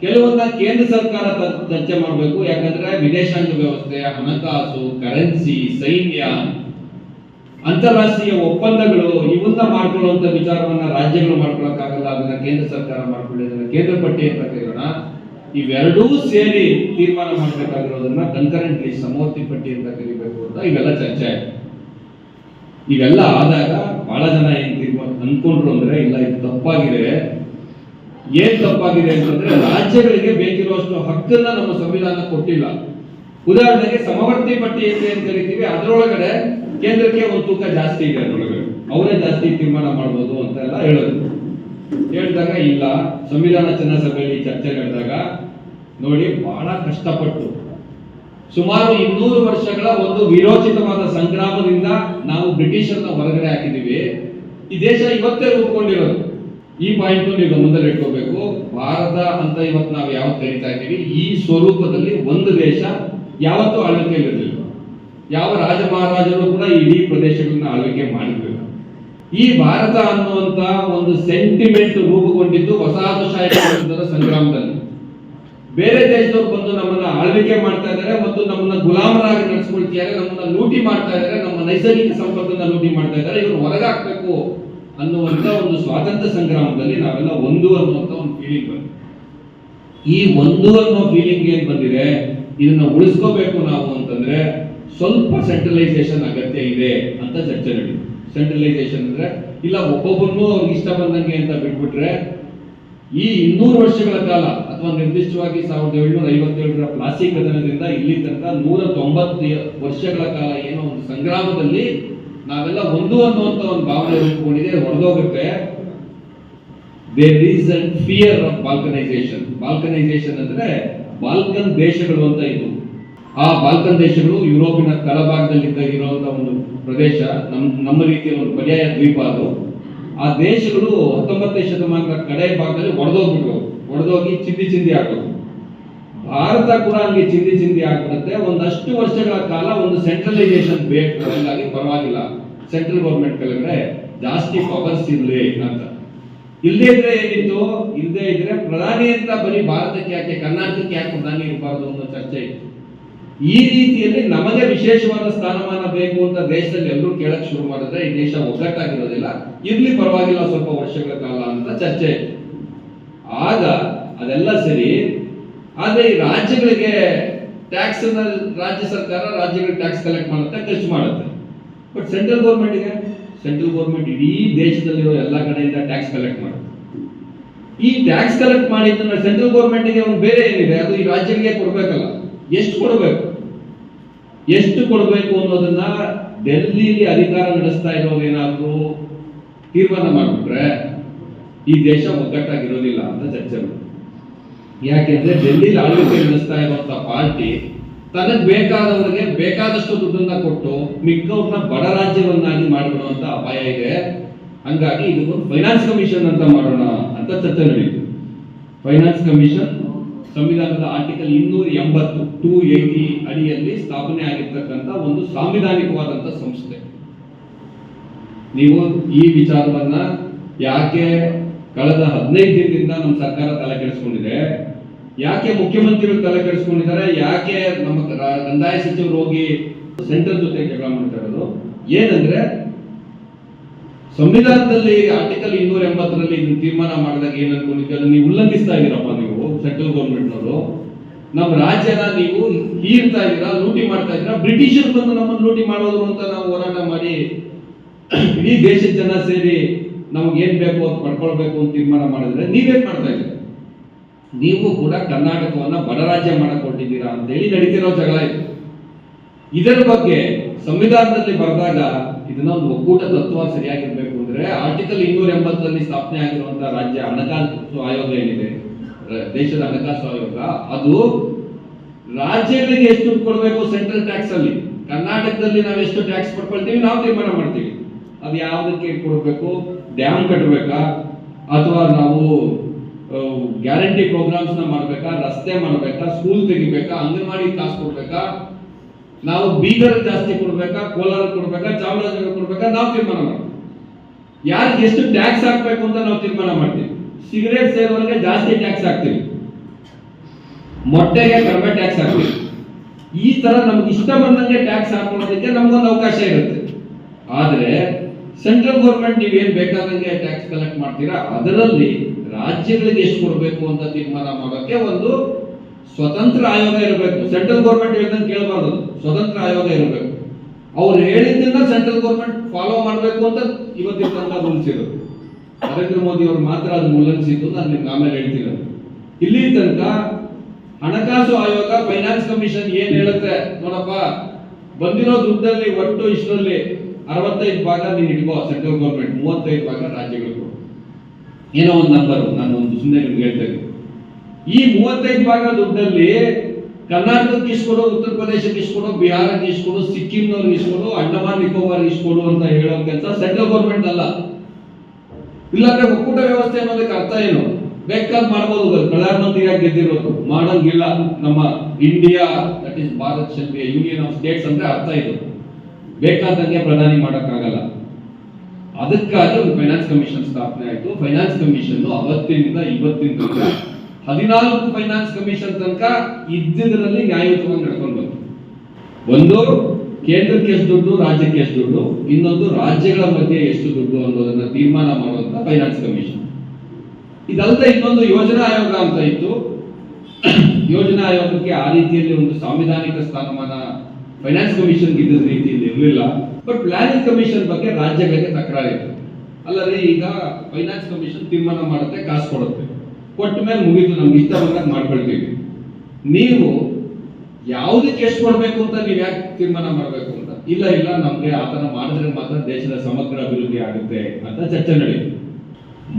ಕೆಲವನ್ನ ಕೇಂದ್ರ ಸರ್ಕಾರ ಚರ್ಚೆ ಮಾಡಬೇಕು, ಯಾಕಂದ್ರೆ ವಿದೇಶಾಂಗ ವ್ಯವಸ್ಥೆ, ಹಣಕಾಸು ಕರೆನ್ಸಿ ಸೈನ್ಯ, ಅಂತಾರಾಷ್ಟ್ರೀಯ ಒಪ್ಪಂದಗಳು ಇವನ್ನ ಮಾಡ್ಕೊಳ್ಳುವಂತ ವಿಚಾರವನ್ನ ರಾಜ್ಯಗಳು ಮಾಡ್ಕೊಳಕ್ಕಾಗಲ್ಲ, ಅದನ್ನ ಕೇಂದ್ರ ಸರ್ಕಾರ ಮಾಡ್ಕೊಳ್ಳಿ, ಅದನ್ನ ಕೇಂದ್ರ ಪಟ್ಟಿ ಅಂತ ಕರೆಯೋಣ. ಇವೆರಡೂ ಸೇರಿ ತೀರ್ಮಾನ ಮಾಡಬೇಕಾಗಿರೋದನ್ನ ಕನ್ಕರೆಂಟ್ಲಿ ಸಮವರ್ತಿ ಪಟ್ಟಿ ಅಂತ ಕರಿಬೇಕು ಅಂತ ಇವೆಲ್ಲ ಚರ್ಚೆ ಇವೆಲ್ಲ ಆದಾಗ ಬಹಳ ಜನ ಏನ್ ಅನ್ಕೊಂಡ್ರು ಅಂದ್ರೆ, ಇಲ್ಲ, ಇದು ತಪ್ಪಾಗಿದೆ. ಏನ್ ತಪ್ಪಾಗಿದೆ ಅಂತಂದ್ರೆ, ರಾಜ್ಯಗಳಿಗೆ ಬೇಕಿರುವಷ್ಟು ಹಕ್ಕನ್ನ ನಮ್ಮ ಸಂವಿಧಾನ ಕೊಟ್ಟಿಲ್ಲ. ಉದಾಹರಣೆಗೆ ಸಮವರ್ತಿ ಪಟ್ಟಿ ಅಂತ ಕರಿತೀವಿ ಅದರೊಳಗಡೆ ಕೇಂದ್ರಕ್ಕೆ ಒಂದು ತೂಕ ಜಾಸ್ತಿ ಇದೆ ಅದರೊಳಗಡೆ. ಅವರೇ ಜಾಸ್ತಿ ತೀರ್ಮಾನ ಮಾಡ್ಬೋದು ಅಂತ ಎಲ್ಲ ಹೇಳೋದು. ಹೇಳಿದಾಗ, ಇಲ್ಲ, ಸಂವಿಧಾನ ಚನ್ನ ಸಭೆಯಲ್ಲಿ ಚರ್ಚೆ ನಡೆದಾಗ ನೋಡಿ, ಬಹಳ ಕಷ್ಟಪಟ್ಟು ಸುಮಾರು ಇನ್ನೂರು ವರ್ಷಗಳ ಒಂದು ವಿರೋಚಿತವಾದ ಸಂಗ್ರಾಮದಿಂದ ನಾವು ಬ್ರಿಟಿಷರನ್ನ ಹೊರಗಡೆ ಹಾಕಿದ್ದೀವಿ. ಈ ದೇಶ ಇವತ್ತೇ ರೂಪುಗೊಂಡಿರೋದು. ಈ ಪಾಯಿಂಟ್ ನೀವು ಗಮನದಲ್ಲಿ ಇಟ್ಕೋಬೇಕು. ಭಾರತ ಅಂತ ಇವತ್ತು ನಾವು ಯಾವತ್ತು ಕರಿತಾ ಇದ್ದೀವಿ? ಈ ಸ್ವರೂಪದಲ್ಲಿ ಒಂದು ದೇಶ ಯಾವತ್ತೂ ಆಳ್ವಿಕೆಯಲ್ಲಿರಲಿಲ್ಲ ಯಾವ ರಾಜ ಮಹಾರಾಜರು ಕೂಡ ಇಡೀ ಪ್ರದೇಶಗಳನ್ನ ಆಳ್ವಿಕೆ ಮಾಡಿರಲಿಲ್ಲ. ಈ ಭಾರತ ಅನ್ನುವಂತ ಒಂದು ಸೆಂಟಿಮೆಂಟ್ ರೂಪುಗೊಂಡಿದ್ದು ವಸಾಹತುಶಾಹಿ ಸಂಗ್ರಾಮದಲ್ಲಿ. ಬೇರೆ ದೇಶದವ್ರು ಬಂದು ನಮ್ಮನ್ನ ಆಳ್ವಿಕೆ ಮಾಡ್ತಾ ಇದ್ದಾರೆ ಮತ್ತು ನಮ್ಮನ್ನ ಗುಲಾಮರಾಗಿ ನಡೆಸ್ಕೊಳ್ತಿದ್ದಾರೆ, ನಮ್ಮನ್ನ ಲೂಟಿ ಮಾಡ್ತಾ ಇದ್ದಾರೆ, ನಮ್ಮ ನೈಸರ್ಗಿಕ ಸಂಪತ್ತನ್ನ ಲೂಟಿ ಮಾಡ್ತಾ ಇದ್ದಾರೆ, ಇವ್ರು ಹೊರಗಾಕ್ಬೇಕು ಅನ್ನುವಂತ ಒಂದು ಸ್ವಾತಂತ್ರ್ಯ ಸಂಗ್ರಾಮದಲ್ಲಿ ನಾವೆಲ್ಲ ಒಂದು ಅನ್ನುವಂತ ಒಂದು ಫೀಲಿಂಗ್ ಬಂತು ಈ ಒಂದು ಅನ್ನೋ ಫೀಲಿಂಗ್ ಏನ್ ಬಂದಿದೆ? ಇದನ್ನ ಉಳಿಸ್ಕೋಬೇಕು ನಾವು ಅಂತಂದ್ರೆ ಸ್ವಲ್ಪ ಸೆಂಟ್ರಲೈಸೇಷನ್ ಅಗತ್ಯ ಇದೆ ಅಂತ ಚರ್ಚೆ ನಡೀತು. ಸೆಂಟ್ರಲೈಸೇಷನ್ ಅಂದ್ರೆ, ಇಲ್ಲ ಒಬ್ಬೊಬ್ಬರನ್ನು ಅವ್ರಿಗೆ ಇಷ್ಟ ಬಂದಂಗೆ ಅಂತ ಬಿಟ್ಬಿಟ್ರೆ, ಈ ಇನ್ನೂರು ವರ್ಷಗಳ ಕಾಲ ಅಥವಾ ನಿರ್ದಿಷ್ಟವಾಗಿ ಸಾವಿರದ ಏಳ್ನೂರ ಐವತ್ತೇಳರ ಪ್ಲಾಸಿ ಕದನದಿಂದ ಇಲ್ಲಿ ತನಕ ನೂರ ತೊಂಬತ್ತು ವರ್ಷಗಳ ಕಾಲ ಏನೋ ಒಂದು ಸಂಗ್ರಾಮದಲ್ಲಿ ನಾವೆಲ್ಲ ಒಂದು ಅನ್ನುವಂತ ಒಂದು ಭಾವನೆ ರೂಪುಗೊಂಡಿದೆ ಹೊಡೆದೋಗುತ್ತೆ there is a fear of balkanization balkanization ಅಂದ್ರೆ ಬಾಲ್ಕನ್ ದೇಶಗಳು ಅಂತ ಇದು. ಆ ಬಾಲ್ಕನ್ ದೇಶಗಳು ಯುರೋಪಿನ ತಳಭಾಗದಲ್ಲಿ ಇರುವಂತಹ ಒಂದು ಪ್ರದೇಶ, ನಮ್, ನಮ್ಮ ರೀತಿಯ ಒಂದು ಪರ್ಯಾಯ ದ್ವೀಪ ಅದು. ಆ ದೇಶಗಳು ಹತ್ತೊಂಬತ್ತನೇ ಶತಮಾನದ ಕಡೆ ಭಾಗದಲ್ಲಿ ಒಡೆದೋಗ್ಬಿಟ್ವು ಒಡೆದೋಗಿ ಚಿಂದಿ ಚಿಂದಿ ಆಗ್ಬಿಟ್ವು ಭಾರತ ಕೂಡ ಹಂಗೆ ಚಿಂದಿ ಚಿಂದಿ ಆಗ್ಬಿಡುತ್ತೆ. ಒಂದಷ್ಟು ವರ್ಷಗಳ ಕಾಲ ಒಂದು ಸೆಂಟ್ರಲೈಸೇಷನ್ ಬೇಕು ಹಂಗಾಗಿ ಪರವಾಗಿಲ್ಲ. ಸೆಂಟ್ರಲ್ ಗೌರ್ಮೆಂಟ್ ಕೆಳಗಡೆ ಜಾಸ್ತಿ ಪವರ್ಸ್ ಇರ್ಲಿ ಅಂತ. ಇಲ್ಲದೇ ಇದ್ರೆ ಏನಿತ್ತು? ಇಲ್ಲದೆ ಇದ್ರೆ ಪ್ರಧಾನಿ ಅಂತ ಬರೀ ಭಾರತಕ್ಕೆ ಯಾಕೆ, ಕರ್ನಾಟಕಕ್ಕೆ ಯಾಕೆ ಪ್ರಧಾನಿ ಇರಬಾರ್ದು ಅನ್ನೋ ಚರ್ಚೆ ಇತ್ತು. ಈ ರೀತಿಯಲ್ಲಿ ನಮಗೆ ವಿಶೇಷವಾದ ಸ್ಥಾನಮಾನ ಬೇಕು ಅಂತ ದೇಶದಲ್ಲಿ ಎಲ್ಲರೂ ಕೇಳಕ್ ಶುರು ಮಾಡಿದ್ರೆ ಈ ದೇಶ ಒಗ್ಗಟ್ಟಾಗಿರೋದಿಲ್ಲ. ಇರ್ಲಿ ಪರವಾಗಿಲ್ಲ ಸ್ವಲ್ಪ ವರ್ಷಗಳ ಕಾಲ ಅಂತ ಚರ್ಚೆ ಇತ್ತು. ಆಗ ಅದೆಲ್ಲ ಸರಿ, ಆದರೆ ಈ ರಾಜ್ಯಗಳಿಗೆ ಟ್ಯಾಕ್ಸ್ ರಾಜ್ಯ ಸರ್ಕಾರ ರಾಜ್ಯಗಳಿಗೆ ಟ್ಯಾಕ್ಸ್ ಕಲೆಕ್ಟ್ ಮಾಡುತ್ತೆ, ಖರ್ಚು ಮಾಡುತ್ತೆ. ಬಟ್ ಸೆಂಟ್ರಲ್ ಗೌರ್ಮೆಂಟ್ಗೆ ಸೆಂಟ್ರಲ್ ಗೌರ್ಮೆಂಟ್ ಇಡೀ ದೇಶದಲ್ಲಿರೋ ಎಲ್ಲ ಕಡೆಯಿಂದ ಟ್ಯಾಕ್ಸ್ ಕಲೆಕ್ಟ್ ಮಾಡುತ್ತೆ. ಈ ಟ್ಯಾಕ್ಸ್ ಕಲೆಕ್ಟ್ ಮಾಡಿದ್ದನ್ನು ಸೆಂಟ್ರಲ್ ಗೌರ್ಮೆಂಟ್ಗೆ ಒಂದು ಬೇರೆ ಏನಿದೆ, ಅದು ಈ ರಾಜ್ಯಗಳಿಗೆ ಕೊಡಬೇಕಲ್ಲ. ಎಷ್ಟು ಕೊಡಬೇಕು? ಎಷ್ಟು ಕೊಡಬೇಕು ಅನ್ನೋದನ್ನ ಡೆಲ್ಲಿಲಿ ಅಧಿಕಾರ ನಡೆಸ್ತಾ ಇರೋದೇನಾದ್ರೂ ತೀರ್ಮಾನ ಮಾಡಿಬಿಟ್ರೆ ಈ ದೇಶ ಒಗ್ಗಟ್ಟಾಗಿರೋದಿಲ್ಲ ಅಂತ ಚರ್ಚೆ ಮಾಡಿದ್ರು. ಯಾಕೆಂದ್ರೆ ಡೆಲ್ಲಿಲಿ ಆಳ್ವಿಕೆ ನಡೆಸ್ತಾ ಇರುವಂತ ಪಾರ್ಟಿ ತನಗ್ ಬೇಕಾದವರಿಗೆ ಬೇಕಾದಷ್ಟು ದುಡ್ಡನ್ನ ಕೊಟ್ಟು ಮಿಕ್ಕವ್ರನ್ನ ಬಡ ರಾಜ್ಯವನ್ನಾಗಿ ಮಾಡಿಬಿಡುವಂತ ಅಪಾಯ ಇದೆ. ಹಂಗಾಗಿ ಇದಕ್ಕೊಂದು ಫೈನಾನ್ಸ್ ಕಮಿಷನ್ ಅಂತ ಮಾಡೋಣ ಅಂತ ಚರ್ಚೆ ನಡೆಯಿತು ಫೈನಾನ್ಸ್ ಕಮಿಷನ್ ಸಂವಿಧಾನದ ಆರ್ಟಿಕಲ್ ಇನ್ನೂರ ಎಂಬತ್ತು ಟೂ ಏಟಿ ಅಡಿಯಲ್ಲಿ ಸ್ಥಾಪನೆ ಆಗಿರ್ತಕ್ಕಂಥ ಒಂದು ಸಾಂವಿಧಾನಿಕವಾದಂಥ ಸಂಸ್ಥೆ. ನೀವು ಈ ವಿಚಾರವನ್ನ ಯಾಕೆ ಕಳೆದ ಹದಿನೈದು ದಿನದಿಂದ ನಮ್ಮ ಸರ್ಕಾರ ತಲೆ ಕೆಡಿಸ್ಕೊಂಡಿದೆ. ಯಾಕೆ ಮುಖ್ಯಮಂತ್ರಿಗಳು ತಲೆ ಕೆಡಿಸ್ಕೊಂಡಿದ್ದಾರೆ? ಯಾಕೆ ನಮ್ಮ ಕಂದಾಯ ಸಚಿವರು ಹೋಗಿ ಸೆಂಟರ್ ಜೊತೆ ಜಗಳ ಮಾಡ್ತಾ ಇರೋದು? ಏನಂದ್ರೆ, ಸಂವಿಧಾನದಲ್ಲಿ ಆರ್ಟಿಕಲ್ ಇನ್ನೂರ ಎಂಬತ್ತರಲ್ಲಿ ತೀರ್ಮಾನ ಮಾಡಿದಾಗ ಏನ್ ಅನ್ಕೊಂಡಿದ್ದೀವಿ ಅದನ್ನ ನೀವು ಉಲ್ಲಂಘಿಸ್ತಾ ಇದೀರಪ್ಪ ನೀವು, ಸೆಂಟ್ರಲ್ ಗೌರ್ಮೆಂಟ್ನವರು. ನಮ್ಮ ರಾಜ್ಯನ ನೀವು ಹೀರ್ತಾ ಇದ್ದೀರಾ, ಲೂಟಿ ಮಾಡ್ತಾ ಇದ್ದೀರಾ? ಬ್ರಿಟಿಷರು ಬಂದು ನಮ್ಮನ್ನು ಲೂಟಿ ಮಾಡೋದು ಅಂತ ನಾವು ಹೋರಾಟ ಮಾಡಿ, ಇಡೀ ದೇಶದ ಜನ ಸೇರಿ ನಮ್ಗೆ ಏನ್ ಬೇಕು ಅದು ಪಡ್ಕೊಳ್ಬೇಕು ಅಂತ ತೀರ್ಮಾನ ಮಾಡಿದ್ರೆ ನೀವೇನ್ ಮಾಡ್ತಾ ಇದ್ದೀರಿ? ನೀವು ಕೂಡ ಕರ್ನಾಟಕವನ್ನ ಬಡರಾಜ್ಯ ಮಾಡಿಕೊಂಡಿದ್ದೀರಾ ಅಂತೇಳಿ ನಡೀತಿರೋ ಜಗಳ ಇದು. ಇದರ ಬಗ್ಗೆ ಸಂವಿಧಾನದಲ್ಲಿ ಬರೆದಾಗ ಇದನ್ನ ಒಂದು ಒಕ್ಕೂಟ ತತ್ವ ಸರಿಯಾಗಿರ್ಬೇಕು ಅಂದ್ರೆ ಆರ್ಟಿಕಲ್ ಇನ್ನೂರ ಎಂಬತ್ತರಲ್ಲಿ ಸ್ಥಾಪನೆ ಆಗಿರುವಂತಹ ರಾಜ್ಯ ಹಣಕಾಸು ಆಯೋಗ ಏನಿದೆ? ದೇಶದ ಹಣಕಾಸು ಆಯೋಗ. ಅದು ರಾಜ್ಯಗಳಿಗೆ ಎಷ್ಟು ಕೊಡಬೇಕು ಸೆಂಟ್ರಲ್ ಟ್ಯಾಕ್ಸ್ ಅಲ್ಲಿ? ಕರ್ನಾಟಕದಲ್ಲಿ ನಾವು ಎಷ್ಟು ಟ್ಯಾಕ್ಸ್ ಪಡ್ಕೊಳ್ತೀವಿ? ನಾವು ತೀರ್ಮಾನ ಮಾಡ್ತೀವಿ. ಅದು ಯಾವುದಕ್ಕೆ ಕೊಡಬೇಕು? ಡ್ಯಾಮ್ ಕಟ್ಟಬೇಕಾ ಅಥವಾ ನಾವು ಗ್ಯಾರಂಟಿ ಪ್ರೋಗ್ರಾಮ್ಸ್ನ ಮಾಡ್ಬೇಕಾ? ರಸ್ತೆ ಮಾಡಬೇಕಾ? ಸ್ಕೂಲ್ ತೆಗಿಬೇಕಾ? ಅಂಗನವಾಡಿ ಕಾಸು ಕೊಡಬೇಕಾ? ನಾವು ಬೀದರ್ ಜಾಸ್ತಿ ಕೊಡಬೇಕಾ? ಕೋಲಾರ ಕೊಡಬೇಕಾ? ಚಾಮರಾಜನಗರ ಕೊಡಬೇಕಾ? ನಾವು ತೀರ್ಮಾನ ಮಾಡ್ತೀವಿ. ಯಾರಿಗೆ ಎಷ್ಟು ಟ್ಯಾಕ್ಸ್ ಹಾಕಬೇಕು ಅಂತ ನಾವು ತೀರ್ಮಾನ ಮಾಡ್ತೀವಿ. ಸಿಗರೇಟ್ ಸೇರೋರಿಗೆ ಜಾಸ್ತಿ ಟ್ಯಾಕ್ಸ್ ಹಾಕ್ತೀವಿ. ಮೊಟ್ಟೆಗೆ ಕಡಿಮೆ ಟ್ಯಾಕ್ಸ್ ಹಾಕ್ತೀವಿ. ಈ ತರ ನಮ್ಗೆ ಇಷ್ಟ ಬಂದಂಗೆ ಟ್ಯಾಕ್ಸ್ ಹಾಕೊಳ್ಳೋದಕ್ಕೆ ನಮ್ಗೊಂದು ಅವಕಾಶ ಇರುತ್ತೆ. ಆದ್ರೆ ಸೆಂಟ್ರಲ್ ಗೌರ್ಮೆಂಟ್ ನೀವೇನ್ ಬೇಕಾದಂಗೆ ಟ್ಯಾಕ್ಸ್ ಕಲೆಕ್ಟ್ ಮಾಡ್ತೀರಾ? ಅದರಲ್ಲಿ ರಾಜ್ಯಗಳಿಗೆ ಎಷ್ಟು ಕೊಡಬೇಕು ಅಂತ ತೀರ್ಮಾನ ಮಾಡೋಕೆ ಒಂದು ಸ್ವತಂತ್ರ ಆಯೋಗ ಇರಬೇಕು. ಸೆಂಟ್ರಲ್ ಗೌರ್ಮೆಂಟ್ ಹೇಳಿದಂಗೆ ಕೇಳಬಾರ್ದು. ಸ್ವತಂತ್ರ ಆಯೋಗ ಇರಬೇಕು. ಅವ್ರು ಹೇಳಿದ್ದನ್ನ ಸೆಂಟ್ರಲ್ ಗೌರ್ಮೆಂಟ್ ಫಾಲೋ ಮಾಡಬೇಕು ಅಂತ ಇವತ್ತಿನ ತನಕ ರೂಲ್ಸ್ ಇರೋದು ನರೇಂದ್ರ ಮೋದಿ ಅವರು ಮಾತ್ರ ಅದನ್ನ ಉಲ್ಲಂಘಿಸಿದ್ದು ನಾನು ನಿಮ್ಗೆ ಆಮೇಲೆ ಹೇಳ್ತೀನಿ ಇಲ್ಲಿ ತನಕ ಹಣಕಾಸು ಆಯೋಗ ಫೈನಾನ್ಸ್ ಕಮಿಷನ್ ಏನ್ ಹೇಳುತ್ತೆ? ನೋಡಪ್ಪ, ಬಂದಿರೋ ದುಡ್ಡಲ್ಲಿ ಒಟ್ಟು ಇಷ್ಟರಲ್ಲಿ ಅರವತ್ತೈದು ಭಾಗ ನೀನು ಇಟ್ಕೋ ಸೆಂಟ್ರಲ್ ಗೌರ್ಮೆಂಟ್ ಮೂವತ್ತೈದು ಭಾಗ ರಾಜ್ಯಗಳು ಕೊಡು. ಏನೋ ಒಂದು ನಂಬರ್ ನಾನು ಒಂದು ಸುಮ್ಮನೆ ನಿಮ್ಗೆ ಹೇಳ್ತಾ ಇದ್ದೀನಿ ಈ ಮೂವತ್ತೈದು ಭಾಗ ದುಡ್ಡಲ್ಲಿ ಕರ್ನಾಟಕಕ್ಕೆ ಇಸ್ಕೊಡು ಉತ್ತರ ಪ್ರದೇಶಕ್ಕೆ ಇಸ್ಕೊಡು ಬಿಹಾರಕ್ಕೆ ಇಸ್ಕೊಡು ಸಿಕ್ಕಿಂನವ್ರಿಗೆ ಇಸ್ಕೊಡು ಅಂಡಮಾನ್ ನಿಕೋಬಾರ್ ಇಸ್ಕೊಡು ಅಂತ ಹೇಳೋ ಕೆಲಸ ಸೆಂಟ್ರಲ್ ಗೌರ್ಮೆಂಟ್ ಅಲ್ಲ. ಇಲ್ಲಾಂದ್ರೆ ಒಕ್ಕೂಟ ವ್ಯವಸ್ಥೆ ಅನ್ನೋದಕ್ಕೆ ಅರ್ಥ ಏನು? ಬೇಕಾದ್ ಮಾಡ್ಬೋದು ಪ್ರಧಾನಮಂತ್ರಿಯಾಗಿ ಗೆದ್ದಿರೋದು. ಮಾಡಂಗಿಲ್ಲ ನಮ್ಮ India that is Bharat union of states ಅಂದ್ರೆ ಅರ್ಥ ಇದು. ಬೇಕಾದಂಗೆ ಪ್ರಧಾನಿ ಮಾಡೋಕ್ಕಾಗಲ್ಲ. ಅದಕ್ಕಾಗಿ ಒಂದು ಫೈನಾನ್ಸ್ ಕಮಿಷನ್ ಸ್ಥಾಪನೆ ಆಯಿತು. ಫೈನಾನ್ಸ್ ಕಮಿಷನ್ ಅವತ್ತಿನಿಂದ ಇವತ್ತಿನ ತನಕ ಹದಿನಾಲ್ಕು ಫೈನಾನ್ಸ್ ಕಮಿಷನ್ ತನಕ ಇದ್ದಿದ್ರಲ್ಲಿ ನ್ಯಾಯಯುತವಾಗಿ ನಡ್ಕೊಂಡು ಬಂತು. ಒಂದು, ಕೇಂದ್ರಕ್ಕೆ ಎಷ್ಟು ದುಡ್ಡು, ರಾಜ್ಯಕ್ಕೆ ಎಷ್ಟು ದುಡ್ಡು, ಇನ್ನೊಂದು ರಾಜ್ಯಗಳ ಮಧ್ಯೆ ಎಷ್ಟು ದುಡ್ಡು ಅನ್ನೋದನ್ನ ತೀರ್ಮಾನ ಮಾಡುವಂತ ಫೈನಾನ್ಸ್ ಕಮಿಷನ್ ಇದಲ್ಲದೆ ಇನ್ನೊಂದು ಯೋಜನಾ ಆಯೋಗ ಅಂತ ಇತ್ತು. ಯೋಜನಾ ಆಯೋಗಕ್ಕೆ ಆ ರೀತಿಯಲ್ಲಿ ಒಂದು ಸಾಂವಿಧಾನಿಕ ಸ್ಥಾನಮಾನ ಫೈನಾನ್ಸ್ ಕಮಿಷನ್ಗೆ ಇದ್ದ ರೀತಿಯಲ್ಲಿ ಇರಲಿಲ್ಲ. ಬಟ್ ಪ್ಲಾನಿಂಗ್ ಕಮಿಷನ್ ಬಗ್ಗೆ ರಾಜ್ಯಗಳಿಗೆ ತಕರಾರಿತ್ತು. ಅಲ್ಲದೆ ಈಗ ಫೈನಾನ್ಸ್ ಕಮಿಷನ್ ತೀರ್ಮಾನ ಮಾಡುತ್ತೆ, ಕಾಸು ಕೊಡುತ್ತೆ. ಕೊಟ್ಟ ಮೇಲೆ ಮುಗೀತು, ನಮ್ಗೆ ಇಷ್ಟ ಬಂದಾಗ ಮಾಡ್ಕೊಳ್ತೀವಿ. ನೀವು ಯಾವುದಕ್ಕೆ ಎಷ್ಟು ಕೊಡಬೇಕು ಅಂತ ನೀವು ಯಾಕೆ ತೀರ್ಮಾನ ಮಾಡಬೇಕು ಅಂತ? ಇಲ್ಲ ಇಲ್ಲ, ನಮಗೆ ಆತನ ಮಾಡಿದ್ರೆ ಮಾತ್ರ ದೇಶದ ಸಮಗ್ರ ಅಭಿವೃದ್ಧಿ ಆಗುತ್ತೆ ಅಂತ ಚರ್ಚೆ ನಡೆಯಿತು.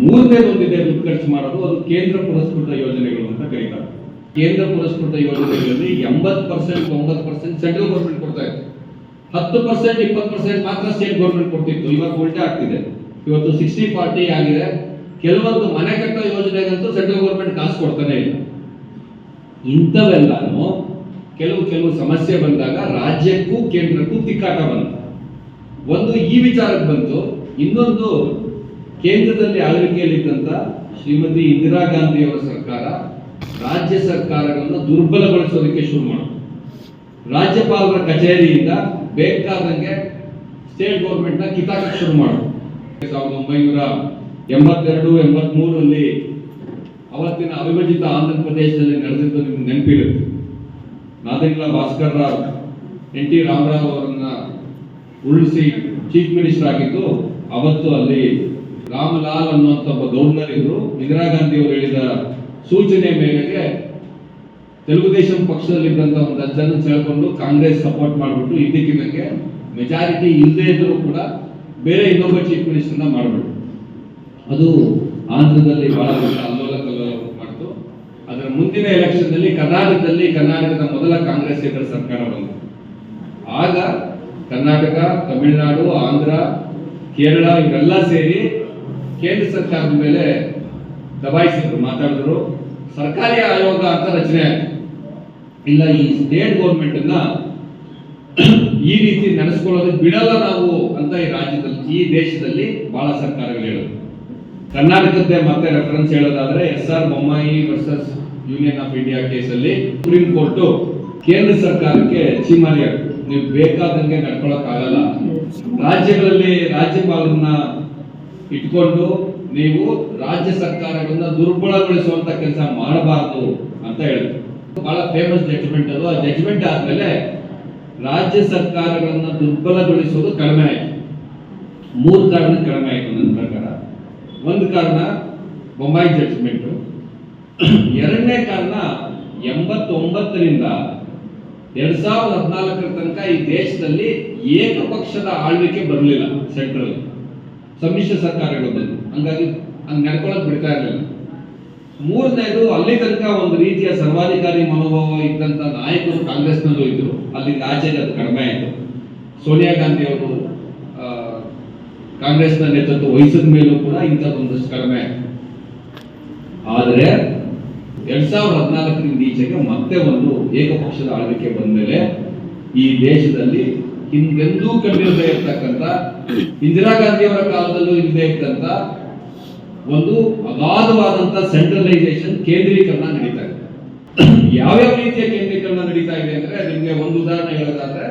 ಮೂರನೇ ಒಂದಿದೆ ದುಡ್ಡು ಖರ್ಚು ಮಾಡೋದು, ಅದು ಕೇಂದ್ರ ಪುರಸ್ಕೃತ ಯೋಜನೆಗಳು ಅಂತ ಕರೀತಾರೆ. ಕೇಂದ್ರ ಪುರಸ್ಕೃತ ಯೋಜನೆಗಳಲ್ಲಿ ಎಂಬತ್ತು ಪರ್ಸೆಂಟ್ ತೊಂಬತ್ತು ಪರ್ಸೆಂಟ್ ಸೆಂಟ್ರಲ್ ಗೌರ್ಮೆಂಟ್ ಕೊಡ್ತಾ ಇತ್ತು. ಹತ್ತು ಪರ್ಸೆಂಟ್ ಇಪ್ಪತ್ತು ಪರ್ಸೆಂಟ್ ಮಾತ್ರ ಸ್ಟೇಟ್ ಗೌರ್ಮೆಂಟ್ ಕೊಡ್ತಿತ್ತು ಇವಾಗ ಉಲ್ಟಾ ಆಗ್ತಿದೆ. ಇವತ್ತು ಸಿಕ್ಸ್ಟಿ ಫಾರ್ಟಿ ಆಗಿದೆ. ಕೆಲವೊಂದು ಮನೆ ಕಟ್ಟೋ ಯೋಜನೆಗಂತೂ ಸೆಂಟ್ರಲ್ ಗೌರ್ಮೆಂಟ್ ಕಾಸು ಕೊಡ್ತಾನೆ ಇಲ್ಲ. ಇಂಥವೆಲ್ಲಾನು ಕೆಲವು ಕೆಲವು ಸಮಸ್ಯೆ ಬಂದಾಗ ರಾಜ್ಯಕ್ಕೂ ಕೇಂದ್ರಕ್ಕೂ ತಿಕ್ಕಾಟ ಬಂತು. ಒಂದು ಈ ವಿಚಾರಕ್ಕೆ ಬಂತು. ಇನ್ನೊಂದು ಕೇಂದ್ರದಲ್ಲಿ ಆಳ್ವಿಕೆಯಲ್ಲಿದ್ದಂಥ ಶ್ರೀಮತಿ ಇಂದಿರಾ ಗಾಂಧಿಯವರ ಸರ್ಕಾರ ರಾಜ್ಯ ಸರ್ಕಾರಗಳನ್ನು ದುರ್ಬಲಗೊಳಿಸೋದಕ್ಕೆ ಶುರು ಮಾಡಿತು ರಾಜ್ಯಪಾಲರ ಕಚೇರಿಯಿಂದ ಬೇಕಾದಂಗೆ ಸ್ಟೇಟ್ ಗೌರ್ಮೆಂಟ್ನ ಕಿತಾಕ ಶುರು ಮಾಡಿದ್ರು ಸಾವಿರದ ಒಂಬೈನೂರ ಎಂಬತ್ತೆರಡು, ಎಂಬತ್ಮೂರರಲ್ಲಿ ಅವತ್ತಿನ ಅವಿಭಜಿತ ಆಂಧ್ರ ಪ್ರದೇಶದಲ್ಲಿ ನಡೆದಿದ್ದು ನಿಮ್ಗೆ ನೆನಪಿರುತ್ತೆ. ನಾದೆಂಗ್ಲ ಭಾಸ್ಕರ್ ರಾವ್ ಎನ್ ಟಿ ರಾಮರಾವ್ ಅವರನ್ನ ಉಳಿಸಿ ಚೀಫ್ ಮಿನಿಸ್ಟರ್ ಆಗಿದ್ದು, ಅವತ್ತು ಅಲ್ಲಿ ರಾಮಲಾಲ್ ಅನ್ನುವಂಥ ಒಬ್ಬ ಗವರ್ನರ್ ಇದ್ರು. ಇಂದಿರಾ ಗಾಂಧಿ ಅವರು ಹೇಳಿದ ಸೂಚನೆ ಮೇರೆಗೆ ತೆಲುಗುದೇಶಂ ಪಕ್ಷದಲ್ಲಿದ್ದಂಥ ಒಂದು ಅಜ್ಜನ್ನು ಸೆಳ್ಕೊಂಡು ಕಾಂಗ್ರೆಸ್ ಸಪೋರ್ಟ್ ಮಾಡಿಬಿಟ್ಟು ಇದ್ದಕ್ಕಿದ್ದಂಗೆ ಮೆಜಾರಿಟಿ ಇಲ್ಲದೇ ಇದ್ದರೂ ಕೂಡ ಬೇರೆ ಇನ್ನೊಬ್ಬ ಚೀಫ್ ಮಿನಿಸ್ಟರ್ನ ಮಾಡಿಬಿಟ್ಟು ಅದು ಆಂಧ್ರದಲ್ಲಿ ಬಹಳ ದೊಡ್ಡ ಅಲ್ಲೋಲ ಮಾಡ್ತು. ಅದರ ಮುಂದಿನ ಎಲೆಕ್ಷನ್ನಲ್ಲಿ ಕರ್ನಾಟಕದಲ್ಲಿ ಕರ್ನಾಟಕದ ಮೊದಲ ಕಾಂಗ್ರೆಸ್ ಇತರ ಸರ್ಕಾರ ಬಂತು. ಆಗ ಕರ್ನಾಟಕ, ತಮಿಳುನಾಡು, ಆಂಧ್ರ, ಕೇರಳ ಇವೆಲ್ಲ ಸೇರಿ ಕೇಂದ್ರ ಸರ್ಕಾರದ ಮೇಲೆ ದಬಾಯಿಸಿದ್ರು, ಮಾತಾಡಿದ್ರು. ಸರ್ಕಾರಿ ಆಯೋಗ ಅಂತ ರಚನೆ ಆಯ್ತು. ಇಲ್ಲ, ಈ ಸ್ಟೇಟ್ ಗೌರ್ಮೆಂಟ್ ಅನ್ನ ಈ ರೀತಿ ನಡೆಸ್ಕೊಳ್ಳೋದಕ್ಕೆ ಬಿಡಲ್ಲ ನಾವು ಅಂತ ಈ ರಾಜ್ಯದಲ್ಲಿ, ಈ ದೇಶದಲ್ಲಿ ಬಹಳ ಸರ್ಕಾರಗಳು ಹೇಳೋದು. ಕರ್ನಾಟಕದ್ದೇ ಮತ್ತೆ ರೆಫರೆನ್ಸ್ ಹೇಳೋದಾದ್ರೆ S R Bommai versus union of India ಕೇಸಲ್ಲಿ ಸುಪ್ರೀಂ ಕೋರ್ಟ್ ಕೇಂದ್ರ ಸರ್ಕಾರಕ್ಕೆ ಚೀಮಾರಿ. ನೀವು ಬೇಕಾದಂಗೆ ನಡ್ಕೊಳಕ್ ಆಗಲ್ಲ. ರಾಜ್ಯಗಳಲ್ಲಿ ರಾಜ್ಯಪಾಲರನ್ನ ಇಟ್ಕೊಂಡು ನೀವು ರಾಜ್ಯ ಸರ್ಕಾರಗಳನ್ನ ದುರ್ಬಲಗೊಳಿಸುವಂತ ಕೆಲಸ ಮಾಡಬಾರದು ಅಂತ ಹೇಳಿದ್ರು. ಬಹಳ ಫೇಮಸ್ ಜಡ್ಜ್ಮೆಂಟ್ ಅದು. ಆ ಜಡ್ಜ್ಮೆಂಟ್ ಆದ್ಮೇಲೆ ರಾಜ್ಯ ಸರ್ಕಾರಗಳನ್ನ ದುರ್ಬಲಗೊಳಿಸೋದು ಕಡಿಮೆ ಆಯಿತು. ಮೂರು ಕಾರಣ ಕಡಿಮೆ ಆಯಿತು ನನ್ನ ಪ್ರಕಾರ. ಒಂದು ಕಾರಣ ಬೊಂಬಾಯಿ ಜಡ್ಜ್ಮೆಂಟ್ ಎರಡನೇ ಕಾರಣ ಎಂಬತ್ತೊಂಬತ್ತರಿಂದ ಎರಡ್ ಸಾವಿರದ ಹದಿನಾಲ್ಕರ ತನಕ ಈ ದೇಶದಲ್ಲಿ ಏಕಪಕ್ಷದ ಆಳ್ವಿಕೆ ಬರಲಿಲ್ಲ ಸೆಂಟ್ರಲ್ ಸಮ್ಮಿಶ್ರ ಸರ್ಕಾರಗಳು ಬಂದು ಹಂಗಾಗಿ ಹಂಗೆ ನಡ್ಕೊಳಕ್ ಬಿಡ್ತಾ ಇರಲಿಲ್ಲ. ಮೂರನೇದು, ಅಲ್ಲಿ ತನಕ ಒಂದು ರೀತಿಯ ಸರ್ವಾಧಿಕಾರಿ ಮನೋಭಾವ ಇದ್ದಂತ ನಾಯಕರು ಕಾಂಗ್ರೆಸ್ನಲ್ಲೂ ಇದ್ರು. ಅಲ್ಲಿಂದ ಆಚೆಗೆ ಅದು ಕಡಿಮೆ ಆಯಿತು. ಸೋನಿಯಾ ಗಾಂಧಿ ಅವರು ಕಾಂಗ್ರೆಸ್ನ ನೇತೃತ್ವ ವಹಿಸಿದ ಮೇಲೂ ಕೂಡ ಇಂಥದ್ದೊಂದಷ್ಟು ಕಡಿಮೆ ಆಯ್ತು. ಆದರೆ, ಎರಡ್ ಸಾವಿರದ ಹದಿನಾಲ್ಕರಿಂದ ಈಚೆಗೆ ಮತ್ತೆ ಒಂದು ಏಕಪಕ್ಷದ ಆಳ್ವಿಕೆ ಬಂದ್ಮೇಲೆ ಈ ದೇಶದಲ್ಲಿ ಹಿಂದೆಂದೂ ಕಂಡಿರದೇ ಇರ್ತಕ್ಕಂಥ ಇಂದಿರಾ ಗಾಂಧಿಯವರ ಕಾಲದಲ್ಲೂ ಇಲ್ಲದೆ ಇದ್ದಂತ ಒಂದು ಅಗಾಧವಾದಂತ ಸೆಂಟ್ರಲೈಸೇಷನ್ ಕೇಂದ್ರೀಕರಣ ನಡೀತಾ ಇದೆ. ಯಾವ್ಯಾವ ರೀತಿಯ ಕೇಂದ್ರೀಕರಣ ನಡೀತಾ ಇದೆ ಅಂದ್ರೆ ನಿಮಗೆ ಒಂದು ಉದಾಹರಣೆ ಹೇಳೋದಾದ್ರೆ,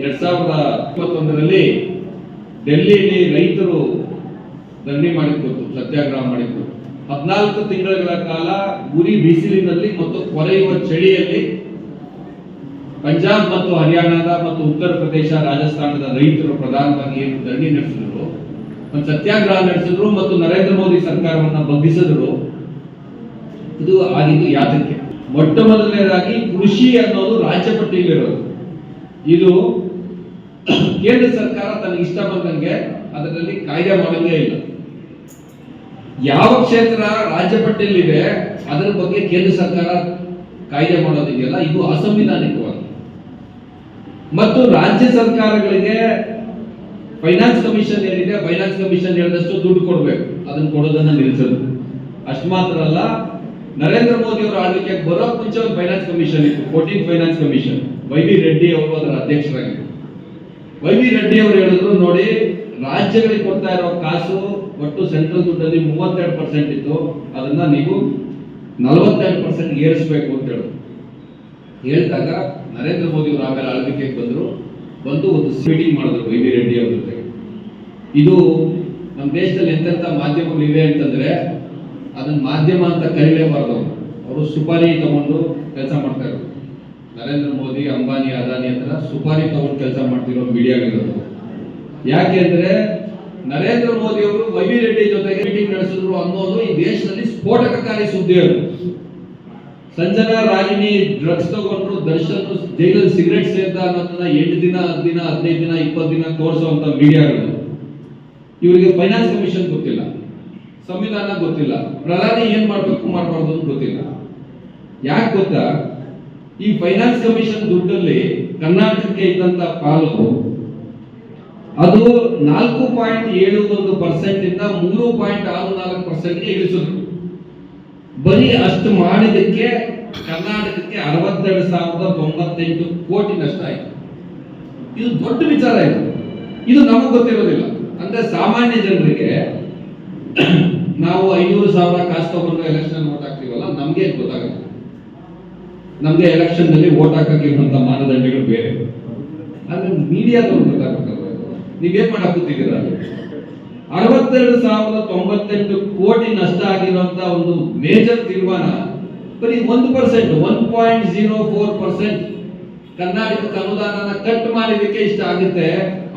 ಎರಡ್ ಸಾವಿರದ ಇಪ್ಪತ್ತೊಂದರಲ್ಲಿ ಡೆಲ್ಲಿಯಲ್ಲಿ ರೈತರು ಧರಣಿ ಮಾಡಿದ್ದು ಸತ್ಯಾಗ್ರಹ ಮಾಡಿದ್ದು ಹದಿನಾಲ್ಕು ತಿಂಗಳ ಕಾಲ ಗುರಿ ಬಿಸಿಲಿನಲ್ಲಿ ಮತ್ತು ಕೊರೆಯುವ ಚಳಿಯಲ್ಲಿ ಪಂಜಾಬ್ ಮತ್ತು ಹರಿಯಾಣದ ಮತ್ತು ಉತ್ತರ ಪ್ರದೇಶ, ರಾಜಸ್ಥಾನದ ರೈತರು ಪ್ರಧಾನವಾಗಿ ಏನು ಧರಣಿ ನಡೆಸಿದ್ರು. ಸತ್ಯಾಗ್ರಹ ನಡೆಸಿದ್ರು ಮತ್ತು ನರೇಂದ್ರ ಮೋದಿ ಸರ್ಕಾರವನ್ನು ಬಗ್ಗಿಸಿದ್ರು ಇದು ಆಗಿದ್ದು ಯಾತಕ್ಕೆ? ಮೊಟ್ಟ ಮೊದಲನೇದಾಗಿ ಕೃಷಿ ಅನ್ನೋದು ರಾಜ್ಯ ಪಟ್ಟಿಯಲ್ಲಿರೋದು. ಇದು ಕೇಂದ್ರ ಸರ್ಕಾರ ತನಗೆ ಇಷ್ಟ ಬಂದಂಗೆ ಅದರಲ್ಲಿ ಕಾಯ್ದೆ ಮಾಡಂಗೇ ಇಲ್ಲ. ಯಾವ ಕ್ಷೇತ್ರ ರಾಜ್ಯ ಪಟ್ಟಿಯಲ್ಲಿದೆ, ಅದರ ಬಗ್ಗೆ ಕೇಂದ್ರ ಸರ್ಕಾರ ಕಾಯ್ದೆ ಮಾಡೋದಿದೆಯಲ್ಲ, ಇದು ಅಸಂವಿಧಾನಿಕವಾಗಿ ಮತ್ತು ರಾಜ್ಯ ಸರ್ಕಾರಗಳಿಗೆ ಫೈನಾನ್ಸ್ ಕಮಿಷನ್ ಏನಿದೆ ಫೈನಾನ್ಸ್ ಕಮಿಷನ್ ಹೇಳಿದಷ್ಟು ದುಡ್ಡು ಕೊಡಬೇಕು. ಅದನ್ನ ಕೊಡೋದನ್ನ ನಿಲ್ಲಿಸೋದು. ಅಷ್ಟು ಮಾತ್ರ ಅಲ್ಲ, ನರೇಂದ್ರ ಮೋದಿ ಅವರ ಆಳ್ವಿಕೆ ಬರೋ ಮುಂಚೆ ಒಂದು ಫೈನಾನ್ಸ್ ಕಮಿಷನ್ ಇತ್ತು fourteen finance commission Y V Reddy ಅವರು ಅದರ ಅಧ್ಯಕ್ಷರಾಗಿದ್ದರು ವೈ ವಿ ರೆಡ್ಡಿ ಅವರು ಹೇಳಿದ್ರು, ನೋಡಿ, ರಾಜ್ಯಗಳಿಗೆ ಕೊಡ್ತಾ ಇರೋ ಕಾಸು ಒಟ್ಟು ಸೆಂಟ್ರಲ್ ದುಡ್ಡಲ್ಲಿ ಮೂವತ್ತೆರಡು ಪರ್ಸೆಂಟ್ ಇತ್ತು. ಅದನ್ನ ನೀವು ನಲವತ್ತೆರಡು ಪರ್ಸೆಂಟ್ ಏರಿಸಬೇಕು ಅಂತ ಹೇಳಿದ್ರು. ಹೇಳಿದಾಗ ನರೇಂದ್ರ ಮೋದಿ ಅವರು ಆಮೇಲೆ ಆಳ್ವಿಕೆಗೆ ಬಂದರು. ಬಂದು ಒಂದು ಮೀಟಿಂಗ್ ಮಾಡಿದ್ರು ವೈ ಬಿ ರೆಡ್ಡಿ ಅವ್ರ ಜೊತೆ. ಇದು ನಮ್ಮ ದೇಶದಲ್ಲಿ ಎಂತೆಂಥ ಮಾಧ್ಯಮಗಳು ಇವೆ ಅಂತಂದ್ರೆ ಅದನ್ನ ಮಾಧ್ಯಮ ಅಂತ ಕರಿಲೇಬಾರ್ದು ಅವರು. ಸುಪಾರಿ ತಗೊಂಡು ಕೆಲಸ ಮಾಡ್ತಾ ನರೇಂದ್ರ ಮೋದಿ, ಅಂಬಾನಿ, ಅದಾನಿ ಹತ್ರ ಸುಪಾರಿ ತಗೊಂಡು ಕೆಲಸ ಮಾಡ್ತಿರೋ ಮೀಡಿಯಾಗಳಿರೋದು ಯಾಕೆ ಅಂದ್ರೆ ನರೇಂದ್ರ ಮೋದಿ ಅವರು ವಿ ರೆಡ್ಡಿ ಜೊತೆಗೆ ಮೀಟಿಂಗ್ ನಡೆಸಿದ್ರು ಅನ್ನೋದು ಈ ದೇಶದಲ್ಲಿ ಸ್ಫೋಟಕಕಾರಿ ಸುದ್ದಿ ಅದು. ಸಂಜನಾ ರಾಗಿಣಿ ಡ್ರಗ್ಸ್ ತಗೊಂಡ್ರು ದರ್ಶನ್ ಜೈಲಲ್ಲಿ ಸಿಗರೆಟ್ ಸೇರ್ದ ಅನ್ನೋದನ್ನ ಎಂಟು ದಿನ ಹತ್ತು ದಿನ, ಹದಿನೈದು ದಿನ, ಇಪ್ಪತ್ತು ದಿನ ತೋರಿಸುವಂತ ಮೀಡಿಯಾಗಳು ಇವರಿಗೆ ಫೈನಾನ್ಸ್ ಕಮಿಷನ್ ಗೊತ್ತಿಲ್ಲ. ಸಂವಿಧಾನ ಗೊತ್ತಿಲ್ಲ. ಪ್ರಧಾನಿ ಏನ್ ಮಾಡ್ಬೇಕು, ಮಾಡಬಾರ್ದು ಅಂತ ಗೊತ್ತಿಲ್ಲ. ಯಾಕೆ ಗೊತ್ತಾ? ಈ ಫೈನಾನ್ಸ್ ಕಮಿಷನ್ ದುಡ್ಡಲ್ಲಿ ಕರ್ನಾಟಕಕ್ಕೆ ಇದ್ದಂತ ಪಾಲು ಅದು ನಾಲ್ಕು ಪಾಯಿಂಟ್ ಏಳು ಒಂದು ಪರ್ಸೆಂಟ್ ಇಂದ ಮೂರು ಪಾಯಿಂಟ್ ಆರು ನಾಲ್ಕು ಪರ್ಸೆಂಟ್ಗೆ ಇಳಿಸಿದ್ರು ಬರೀ ಅಷ್ಟು ಮಾಡಿದಕ್ಕೆ ಕರ್ನಾಟಕಕ್ಕೆ ಅರವತ್ತೆರಡು ಸಾವಿರದ ತೊಂಬತ್ತೆಂಟು ಕೋಟಿ ನಷ್ಟ ಆಯ್ತು. ಇದು ದೊಡ್ಡ ವಿಚಾರ ಇದು. ಇದು ನಮಗೆ ಗೊತ್ತಿರೋದಿಲ್ಲ. ಅಂದ್ರೆ ಸಾಮಾನ್ಯ ಜನರಿಗೆ ನಾವು ಐನೂರು ಸಾವಿರ ಕಾಸ್ಟ್ ತಗೊಂಡು ಎಲೆಕ್ಷನ್ ವೋಟ್ ಹಾಕ್ತೀವಲ್ಲ, ನಮ್ಗೆ ಗೊತ್ತಾಗುತ್ತೆ. ನಮ್ಗೆ ಎಲೆಕ್ಷನ್ನಲ್ಲಿ ವೋಟ್ ಹಾಕಕ್ಕೆ ಇರುವಂತ ಮಾನದಂಡಗಳು ಬೇರೆ. ಆದ್ರೆ ಮೀಡಿಯಾದವ್ರು ಗೊತ್ತಾಗಬೇಕಲ್ವ? ಇದು? ನೀವೇನ್ ಮಾಡಕ್ ಕೂತಿದ್ದೀರಾ? ಅರವತ್ತೆರಡು ಸಾವಿರದ ತೊಂಬತ್ತೆಂಟು ಕೋಟಿ ನಷ್ಟ ಆಗಿರುವಂತ ಒಂದು ಮೇಜರ್ ತೀರ್ಮಾನ ಬರೀ ಒಂದು percent one point zero four percent ಕರ್ನಾಟಕಕ್ಕೆ ಅನುದಾನನ ಕಟ್ ಮಾಡಿದಕ್ಕೆ ಇಷ್ಟ ಆಗುತ್ತೆ.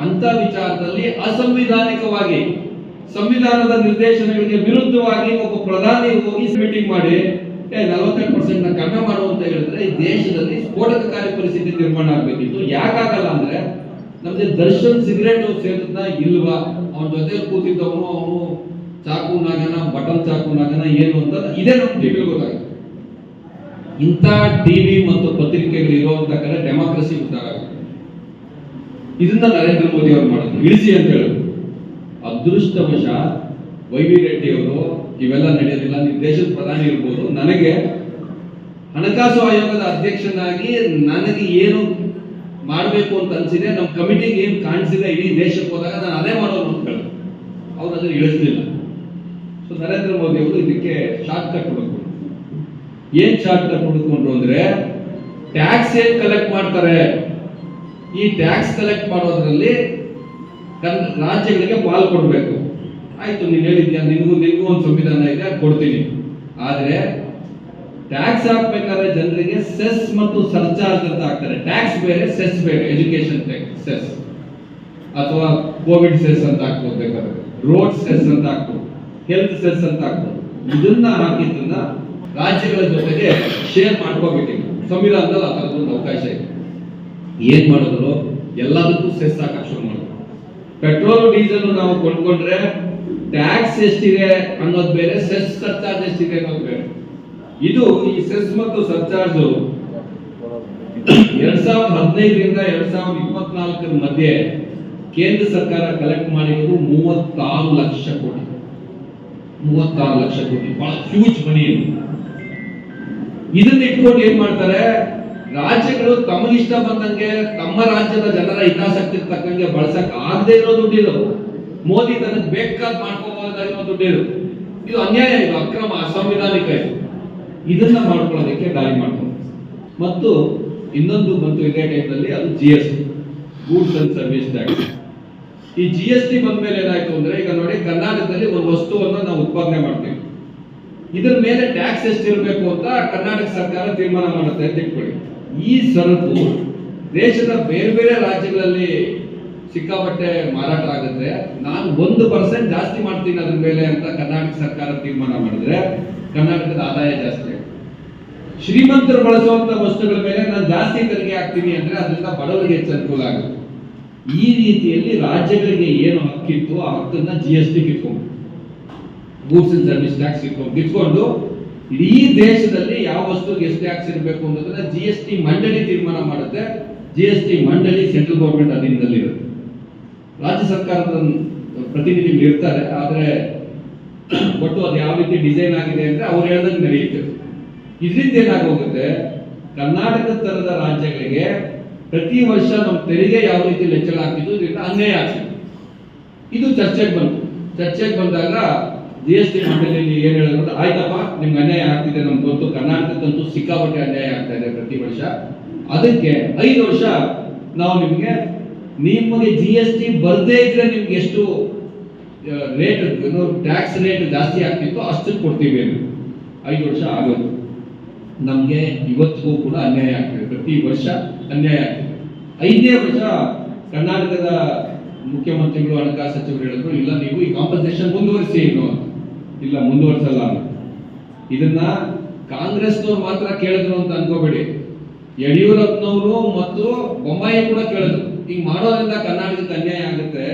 ಅಂತ ವಿಚಾರದಲ್ಲಿ ಅಸಂವಿಧಾನಿಕವಾಗಿ, ಸಂವಿಧಾನದ ನಿರ್ದೇಶನಗಳಿಗೆ ವಿರುದ್ಧವಾಗಿ ಒಬ್ಬ ಪ್ರಧಾನಿ ಹೋಗಿ ಮೀಟಿಂಗ್ ಮಾಡಿ ನಲವತ್ತೆಂಟು ಪರ್ಸೆಂಟ್ ಕಡಿಮೆ ಮಾಡು ಅಂತ ಹೇಳಿದ್ರೆ ಈ ದೇಶದಲ್ಲಿ ಸ್ಫೋಟಕಕಾರಿ ಪರಿಸ್ಥಿತಿ ನಿರ್ಮಾಣ ಆಗಬೇಕಿತ್ತು. ಯಾಕಾಗಲ್ಲ ಅಂದ್ರೆ, ನಮ್ದು ದರ್ಶನ್ ಸಿಗರೇಟ್ ಸೇರಿದ ಇಲ್ವಾ? ಅವನ ಜೊತೆ ಕೂತಿದ್ದವನು ಅವನು ಚಾಕು ನಾಗನ ಬಟನ್ ಚಾಕು ನಾಗನ ಏನು ಅಂತ ಇದೇ ನಮ್ ಟಿವಿ ಗೊತ್ತಾಗುತ್ತೆ. ಇಂಥ ಟಿವಿ ಮತ್ತು ಪತ್ರಿಕೆಗಳು ಇರುವಂತ ಕಡೆ ಡೆಮಾಕ್ರಸಿ ಆಗುತ್ತೆ. ಇದನ್ನ ನರೇಂದ್ರ ಮೋದಿ ಅವರು ಮಾಡಿದ್ರು. ಇಳಿಸಿ ಅಂತ ಹೇಳಿದ್ರು. ಅದೃಷ್ಟವಶ ವೈ ವಿ ರೆಡ್ಡಿ ಅವರು ಇವೆಲ್ಲ ನಡೆಯೋದಿಲ್ಲ ನೀವು ದೇಶದ ಪ್ರಧಾನಿ ಇರ್ಬೋದು, ನನಗೆ ಹಣಕಾಸು ಆಯೋಗದ ಅಧ್ಯಕ್ಷನಾಗಿ ನನಗೆ ಏನು ಮಾಡಬೇಕು ಅಂತ ಅನ್ಸಿದೆ ನಮ್ಮ ಕಮಿಟಿಗೆ ಏನು ಕಾಣಿಸಿದೆ ಇಡೀ ದೇಶಕ್ಕೆ ಹೋದಾಗ ನಾನು ಅದೇ ಮಾಡೋದು. ಅದನ್ನು ಇಳಿಸಲಿಲ್ಲ. ಸೊ ನರೇಂದ್ರ ಮೋದಿ ಅವರು ಇದಕ್ಕೆ ಶಾರ್ಟ್ ಕಟ್ ಏನು ಏನ್ ಶಾರ್ಟ್ ಕಟ್ ಹುಡುಕೊಂಡ್ರು ಅಂದ್ರೆ ಟ್ಯಾಕ್ಸ್ ಏನ್ ಕಲೆಕ್ಟ್ ಮಾಡ್ತಾರೆ? ಈ ಟ್ಯಾಕ್ಸ್ ಕಲೆಕ್ಟ್ ಮಾಡೋದ್ರಲ್ಲಿ ರಾಜ್ಯಗಳಿಗೆ ಪಾಲ್ ಕೊಡಬೇಕು. ಆಯ್ತು, ನೀನು ಹೇಳಿದ್ಯಾ, ನಿನ್ಗೂ ನಿನ್ಗೂ ಒಂದು ಸಂವಿಧಾನ ಇದೆ ಕೊಡ್ತೀನಿ. ಆದರೆ ಟ್ಯಾಕ್ಸ್ ಹಾಕ್ಬೇಕಾದ್ರೆ ಜನರಿಗೆ ಸೆಸ್ ಮತ್ತು ಸರ್ಚಾರ್ಜ್ ಅಂತ ಹಾಕ್ತಾರೆ. ಟ್ಯಾಕ್ಸ್ ಬೇರೆ ಸೆಸ್ ಬೇರೆ ಎಜುಕೇಶನ್ ಸೆಸ್ ಅಥವಾ ಕೋವಿಡ್ ಸೆಸ್ ಅಂತ ಹಾಕ್ಬೋದು ಬೇಕಾದ್ರೆ. ರೋಡ್ ಸೆಸ್ ಅಂತ ಹಾಕ್ಬೋದು ಹೆಲ್ತ್ ಸೆಸ್ ಅಂತ ಹಾಕ್ಬೋದು ಇದನ್ನ ಹಾಕಿದ್ರಿಂದ ರಾಜ್ಯಗಳ ಜೊತೆಗೆ ಶೇರ್ ಮಾಡ್ಕೋಬೇಕಿಲ್ಲ ಸಂವಿಧಾನದಲ್ಲಿ ಆ ಥರದೊಂದು ಅವಕಾಶ ಇದೆ. ಏನ್ ಮಾಡಿದ್ರು? ಎಲ್ಲದಕ್ಕೂ ಸೆಸ್ ಹಾಕಕ್ ಶುರು ಮಾಡಿದ್ರು. ಪೆಟ್ರೋಲ್ ಡೀಸೆಲ್ ನಾವು ಕೊಂಡ್ಕೊಂಡ್ರೆ ಟ್ಯಾಕ್ಸ್ ಎಷ್ಟಿದೆ ಅನ್ನೋದು ಬೇರೆ ಸೆಸ್ ಸರ್ಚಾರ್ಜ್ ಎಷ್ಟಿದೆ ಅನ್ನೋದು ಬೇರೆ. ಇದು ಈ ಸೆಸ್ ಮತ್ತು ಸರ್ಚಾರ್ಜ್ ಎರಡ್ ಸಾವಿರದ ಹದಿನೈದರಿಂದ ಎರಡ್ ಸಾವಿರದ ಇಪ್ಪತ್ನಾಲ್ಕರ ಮಧ್ಯೆ ಕೇಂದ್ರ ಸರ್ಕಾರ ಕಲೆಕ್ಟ್ ಮಾಡಿರೋದು ಮೂವತ್ತಾರು ಲಕ್ಷ ಕೋಟಿ. ಮೂವತ್ತಾರು ಲಕ್ಷ ಕೋಟಿ. ಬಹಳ ಹ್ಯೂಜ್ ಮನಿ ಇದೆ. ಇದನ್ನ ಇಟ್ಕೊಂಡು ಏನ್ ಮಾಡ್ತಾರೆ? ರಾಜ್ಯಗಳು ತಮಗಿಷ್ಟ ಬಂದಂಗೆ ತಮ್ಮ ರಾಜ್ಯದ ಜನರ ಹಿತಾಸಕ್ತಿ ತಕ್ಕಂಗೆ ಬಳಸಕ್ ಆಗದೆ ಇರೋ ದುಡ್ಡಿರು ಮೋದಿ ತನಗೆ ಬೇಕಾದ್ ಮಾಡ್ಕೋಬಹುದಾಗಿರೋ ದುಡ್ಡಿರು ಇದು. ಅನ್ಯಾಯ ಇದು, ಅಕ್ರಮ, ಅಸಂವಿಧಾನಿಕ ಇದು. ಇದನ್ನ ಮಾಡ್ಕೊಳ್ಳೋದಕ್ಕೆ ದಾರಿ ಮಾಡ್ಕೊಂಡು ಮತ್ತು ಇನ್ನೊಂದು ಬಂತು ಇದೇ ಟೈಮಲ್ಲಿ ಅದು G S goods and service tax ಈ ಜಿ ಎಸ್ ಟಿ ಬಂದ ಮೇಲೆ ಏನಾಯ್ತು ಅಂದ್ರೆ, ಈಗ ನೋಡಿ ಕರ್ನಾಟಕದಲ್ಲಿ ಒಂದು ವಸ್ತುವನ್ನು ನಾವು ಉತ್ಪಾದನೆ ಮಾಡ್ತೀವಿ. ಇದರ ಮೇಲೆ ಟ್ಯಾಕ್ಸ್ ಎಷ್ಟಿರಬೇಕು ಅಂತ ಕರ್ನಾಟಕ ಸರ್ಕಾರ ತೀರ್ಮಾನ ಮಾಡುತ್ತೆ ಅಂತ ಇಟ್ಕೊಳ್ಳಿ. ಈ ಸರಕು ದೇಶದ ಬೇರೆ ಬೇರೆ ರಾಜ್ಯಗಳಲ್ಲಿ ಸಿಕ್ಕಾಪಟ್ಟೆ ಮಾರಾಟ ಆಗುತ್ತೆ. ನಾನು ಒಂದು ಪರ್ಸೆಂಟ್ ಜಾಸ್ತಿ ಮಾಡ್ತೀನಿ ಅದ್ರ ಮೇಲೆ ಅಂತ ಕರ್ನಾಟಕ ಸರ್ಕಾರ ತೀರ್ಮಾನ ಮಾಡಿದ್ರೆ ಕರ್ನಾಟಕದ ಆದಾಯ ಜಾಸ್ತಿ. ಶ್ರೀಮಂತರು ಬಳಸುವಂತ ವಸ್ತುಗಳ ಮೇಲೆ ನಾನು ಜಾಸ್ತಿ ತೆರಿಗೆ ಹಾಕ್ತೀನಿ ಅಂದ್ರೆ ಅದರಿಂದ ಬಡವರಿಗೆ ಹೆಚ್ಚು ಅನುಕೂಲ ಆಗುತ್ತೆ. ಈ ರೀತಿಯಲ್ಲಿ ರಾಜ್ಯಗಳಿಗೆ ಏನು ಹಕ್ಕಿತ್ತು, ಆ ಹಕ್ಕನ್ನ ಜಿ ಎಸ್ ಟಿ ಕಿತ್ಕೊಂಡು ಗೂಡ್ಸ್ ಅಂಡ್ ಸರ್ವಿಸ್ ಟ್ಯಾಕ್ಸ್ ಇಟ್ಕೊಂಡು ಕಿತ್ಕೊಂಡು ಇಡೀ ದೇಶದಲ್ಲಿ ಯಾವ ವಸ್ತುಗೆ ಎಷ್ಟು ಟ್ಯಾಕ್ಸ್ ಇರಬೇಕು ಅನ್ನೋದನ್ನ ಜಿ ಎಸ್ ಟಿ ಮಂಡಳಿ ತೀರ್ಮಾನ ಮಾಡುತ್ತೆ. ಜಿ ಎಸ್ ಟಿ ಮಂಡಳಿ ಸೆಂಟ್ರಲ್ ಗೌರ್ಮೆಂಟ್ ಅಧೀನದಲ್ಲಿ ಇರುತ್ತೆ. ರಾಜ್ಯ ಸರ್ಕಾರದ ಪ್ರತಿನಿಧಿಗಳು ಇರ್ತಾರೆ, ಆದರೆ ಒಟ್ಟು ಅದು ಯಾವ ರೀತಿ ಡಿಸೈನ್ ಆಗಿದೆ ಅಂದ್ರೆ ಅವ್ರು ಹೇಳ್ದಂಗೆ ನಡೆಯುತ್ತೆ ಇದರಿಂದ ಏನಾಗೋಗುತ್ತೆ? ಕರ್ನಾಟಕ ತರದ ರಾಜ್ಯಗಳಿಗೆ ಪ್ರತಿ ವರ್ಷ ನಮ್ಮ ತೆರಿಗೆ ಯಾವ ರೀತಿ ಲೆಚ್ಚಳ ಆಗ್ತಿದ್ದು ಇದರಿಂದ ಅನ್ಯಾಯ ಆಗ್ತಿತ್ತು ಇದು ಚರ್ಚೆಗೆ ಬಂತು. ಚರ್ಚೆಗೆ ಬಂದಾಗ ಜಿ ಎಸ್ ಟಿ ಮಂಡಳಿಯಲ್ಲಿ ಏನು ಹೇಳಿದ್ರು ಆಯ್ತಪ್ಪ, ನಿಮ್ಗೆ ಅನ್ಯಾಯ ಆಗ್ತಿದೆ, ನಮ್ಗೆ ಗೊತ್ತು, ಕರ್ನಾಟಕದಂತೂ ಸಿಕ್ಕಾಪಟ್ಟೆ ಅನ್ಯಾಯ ಆಗ್ತಾ ಇದೆ ಪ್ರತಿ ವರ್ಷ. ಅದಕ್ಕೆ ಐದು ವರ್ಷ ನಾವು ನಿಮಗೆ ನಿಮಗೆ ಜಿ ಎಸ್ ಟಿ ಬರದೇ ಇದ್ರೆ ನಿಮ್ಗೆ ಎಷ್ಟು ರೇಟ್ ಟ್ಯಾಕ್ಸ್ ರೇಟ್ ಜಾಸ್ತಿ ಆಗ್ತಿತ್ತು ಅಷ್ಟು ಕೊಡ್ತೀವಿ ಅಂತ. ಐದು ವರ್ಷ ಆಗೋದು. ನಮಗೆ ಇವತ್ತಿಗೂ ಕೂಡ ಅನ್ಯಾಯ ಆಗ್ತಿದೆ. ಪ್ರತಿ ವರ್ಷ ಅನ್ಯಾಯ ಆಗ್ತಿದೆ. ಐದನೇ ವರ್ಷ ಕರ್ನಾಟಕದ ಮುಖ್ಯಮಂತ್ರಿಗಳು, ಹಣಕಾಸು ಸಚಿವರು ಹೇಳಿದ್ರು, ಇಲ್ಲ, ನೀವು ಈ ಕಾಂಪನ್ಸೇಷನ್ ಮುಂದುವರಿಸಿ ಏನು? ಇಲ್ಲ, ಮುಂದುವರಿಸಲ್ಲ ಇದನ್ನ ಕಾಂಗ್ರೆಸ್ನವ್ರು ಮಾತ್ರ ಕೇಳಿದ್ರು ಅಂತ ಅನ್ಕೋಬೇಡಿ. ಯಡಿಯೂರಪ್ಪನವರು ಮತ್ತು ಬೊಮ್ಮಾಯಿ ಕೂಡ ಕೇಳಿದ್ರು. ಹಿಂಗ್ ಮಾಡೋದ್ರಿಂದ ಕರ್ನಾಟಕಕ್ಕೆ ಅನ್ಯಾಯ ಆಗುತ್ತೆ.